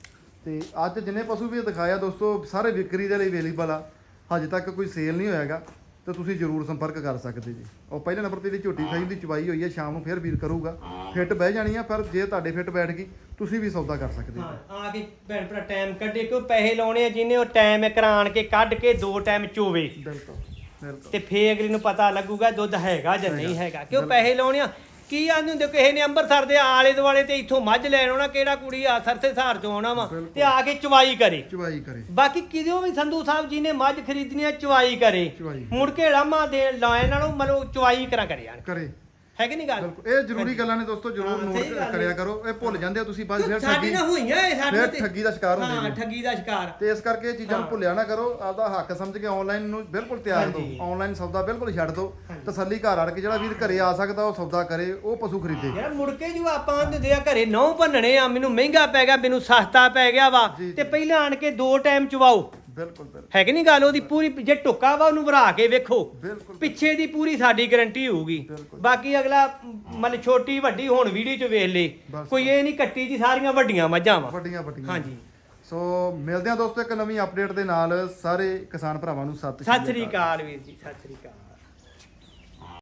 ਤੇ ਅੱਜ ਜਿੰਨੇ ਪਸ਼ੂ ਵੀ ਦਿਖਾਇਆ ਦੋਸਤੋ ਸਾਰੇ ਵਿਕਰੀ ਦੇ ਲਈ ਅਵੇਲੇਬਲ ਆ। ਹਜੇ ਤੱਕ ਕੋਈ ਸੇਲ ਨਹੀਂ ਹੋਇਆਗਾ ਤੇ ਤੁਸੀਂ ਜਰੂਰ ਸੰਪਰਕ ਕਰ ਸਕਦੇ ਜੀ। ਉਹ ਪਹਿਲੇ ਨੰਬਰ ਤੇ ਜਿਹੜੀ ਝੋਟੀ ਖਾਈ ਦੀ ਚਵਾਈ ਹੋਈ ਹੈ ਸ਼ਾਮ ਨੂੰ ਫੇਰ ਵੀਰ ਕਰੂਗਾ। ਫਿੱਟ ਬਹਿ ਜਾਣੀ ਆ ਪਰ ਜੇ ਤੁਹਾਡੇ ਫਿੱਟ ਬੈਠ ਗਈ ਤੁਸੀਂ ਵੀ ਸੌਦਾ ਕਰ ਸਕਦੇ ਹਾਂ ਜੀ। ਆ ਕੇ ਭੈਣ ਭਰਾ ਟਾਈਮ ਕੱਢੇ ਕਿਉਂ ਪੈਸੇ ਲਾਉਣੇ ਆ ਜਿਹਨੇ ਉਹ ਟਾਈਮ ਕਰਾਣ ਕੇ ਕੱਢ ਕੇ ਦੋ ਟਾਈਮ ਚੋਵੇ। ਬਿਲਕੁਲ ਬਿਲਕੁਲ। ਤੇ ਫੇਰ ਅਗਲੇ ਨੂੰ ਪਤਾ ਲੱਗੂਗਾ ਦੁੱਧ ਹੈਗਾ ਜਾਂ ਨਹੀਂ ਹੈਗਾ ਕਿਉਂ ਪੈਸੇ ਲਾਉਣੇ ਆ? ਕੀ ਆਂਦੇ ਹੁੰਦੇ ਕਿਸੇ ਨੇ ਅੰਮ੍ਰਿਤਸਰ ਦੇ ਆਲੇ ਦੁਆਲੇ ਤੇ ਇੱਥੋਂ ਮੱਝ ਲੈਣ ਆਉਣਾ ਕਿਹੜਾ ਕੁੜੀ ਆ ਸਰਸੇ ਸਹਾਰ ਤੋਂ ਆਉਣਾ ਵਾ? ਬਿਲਕੁਲ। ਤੇ ਆ ਕੇ ਚਵਾਈ ਕਰੇ। ਚਵਾਈ ਕਰੇ। ਬਾਕੀ ਕਿਦੋਂ ਵੀ ਸੰਧੂ ਸਾਹਿਬ ਜੀ ਨੇ ਮੱਝ ਖਰੀਦਣੀ ਆ ਚਵਾਈ ਕਰੇ। ਚਵਾਈ ਮੁੜ ਕੇ ਲਾਮਾ ਦੇ ਲਾਏ ਨਾਲੋਂ ਮਤਲਬ ਚਵਾਈ ਕਰਾਂ ਕਰੇ ਯਾਰ ਕਰੇ। ਹੈ ਕਿ ਨਹੀਂ ਗੱਲ? ਬਿਲਕੁਲ ਇਹ ਜ਼ਰੂਰੀ ਗੱਲਾਂ ਨੇ ਦੋਸਤੋ ਹਾਂ, ਜਰੂਰ ਨੋਟ ਹੈ। ਕਰਿਆ ਕਰੋ। ਇਹ ਭੁੱਲ ਜਾਂਦੇ ਆ ਤੁਸੀਂ ਬਸ ਫਿਰ ਸਾਡੀ ਠੱਗੀ ਨਾ ਹੋਈਆਂ ਇਹ ਸਾਡੇ ਤੇ ਠੱਗੀ ਦਾ ਸ਼ਿਕਾਰ ਹੁੰਦੇ ਹਾਂ ਠੱਗੀ ਦਾ ਸ਼ਿਕਾਰ। ਤੇ ਇਸ ਕਰਕੇ ਇਹ ਚੀਜ਼ਾਂ ਨੂੰ ਹਾਂ। ਭੁੱਲਿਆ ਨਾ ਕਰੋ। ਆਪਦਾ ਹੱਕ ਸਮਝ ਕੇ ਆਨਲਾਈਨ ਨੂੰ ਬਿਲਕੁਲ ਤਿਆਰ। ਦਿਓ ਆਨਲਾਈਨ ਸੌਦਾ ਬਿਲਕੁਲ ਛੱਡ ਦਿਓ। ਤਸੱਲੀ ਘਰ ਆੜ ਕੇ ਜਿਹੜਾ ਵੀਰ ਘਰੇ ਆ ਸਕਦਾ ਉਹ ਸੌਦਾ ਕਰੇ ਉਹ ਪਸ਼ੂ ਖਰੀਦੇ। ਯਾਰ ਮੁੜ ਕੇ ਜੋ ਆਪਾਂ ਦਿੰਦੇ ਆ ਘਰੇ ਨੌ ਭੰਨਣੇ ਆ ਮੈਨੂੰ ਮਹਿੰਗਾ ਪੈ ਗਿਆ ਮੈਨੂੰ ਸਸਤਾ ਪੈ ਗਿਆ ਵਾ। ਤੇ। ਪਹਿਲਾਂ ਆਣ ਕੇ ਦੋ ਟਾਈਮ ਚਵਾਓ। ਬਿਲਕੁਲ ਬਿਲਕੁਲ। ਹੈ ਕਿ ਨਹੀਂ ਗੱਲ? ਉਹਦੀ ਪੂਰੀ ਜੇ ਟੁੱਕਾ ਵਾ ਉਹਨੂੰ ਭਰਾ ਕੇ ਵੇਖੋ। ਬਿਲਕੁਲ ਪਿੱਛੇ ਦੀ ਪੂਰੀ ਸਾਡੀ ਗਾਰੰਟੀ ਹੋਊਗੀ। ਬਿਲਕੁਲ। ਬਾਕੀ ਅਗਲਾ ਮਤਲਬ ਛੋਟੀ ਵੱਡੀ ਹੁਣ ਵੀਡੀਓ 'ਚ ਵੇਖ ਲੇ। ਬਸ। ਕੋਈ ਇਹ ਨਹੀਂ ਕੱਟੀ ਜੀ ਸਾਰੀਆਂ ਵੱਡੀਆਂ ਮੱਝਾਂ ਵਾ। ਵੱਡੀਆਂ ਵੱਡੀਆਂ। ਹਾਂਜੀ। ਸੋ ਮਿਲਦੇ ਹਾਂ ਦੋਸਤੋ ਇੱਕ ਨਵੀਂ ਅਪਡੇਟ ਦੇ ਨਾਲ। ਸਾਰੇ ਕਿਸਾਨ ਭਰਾਵਾਂ ਨੂੰ ਸਤਿ ਸ੍ਰੀ ਅਕਾਲ ਵੀਰ ਜੀ ਸਤਿ ਸ੍ਰੀ ਅਕਾਲ।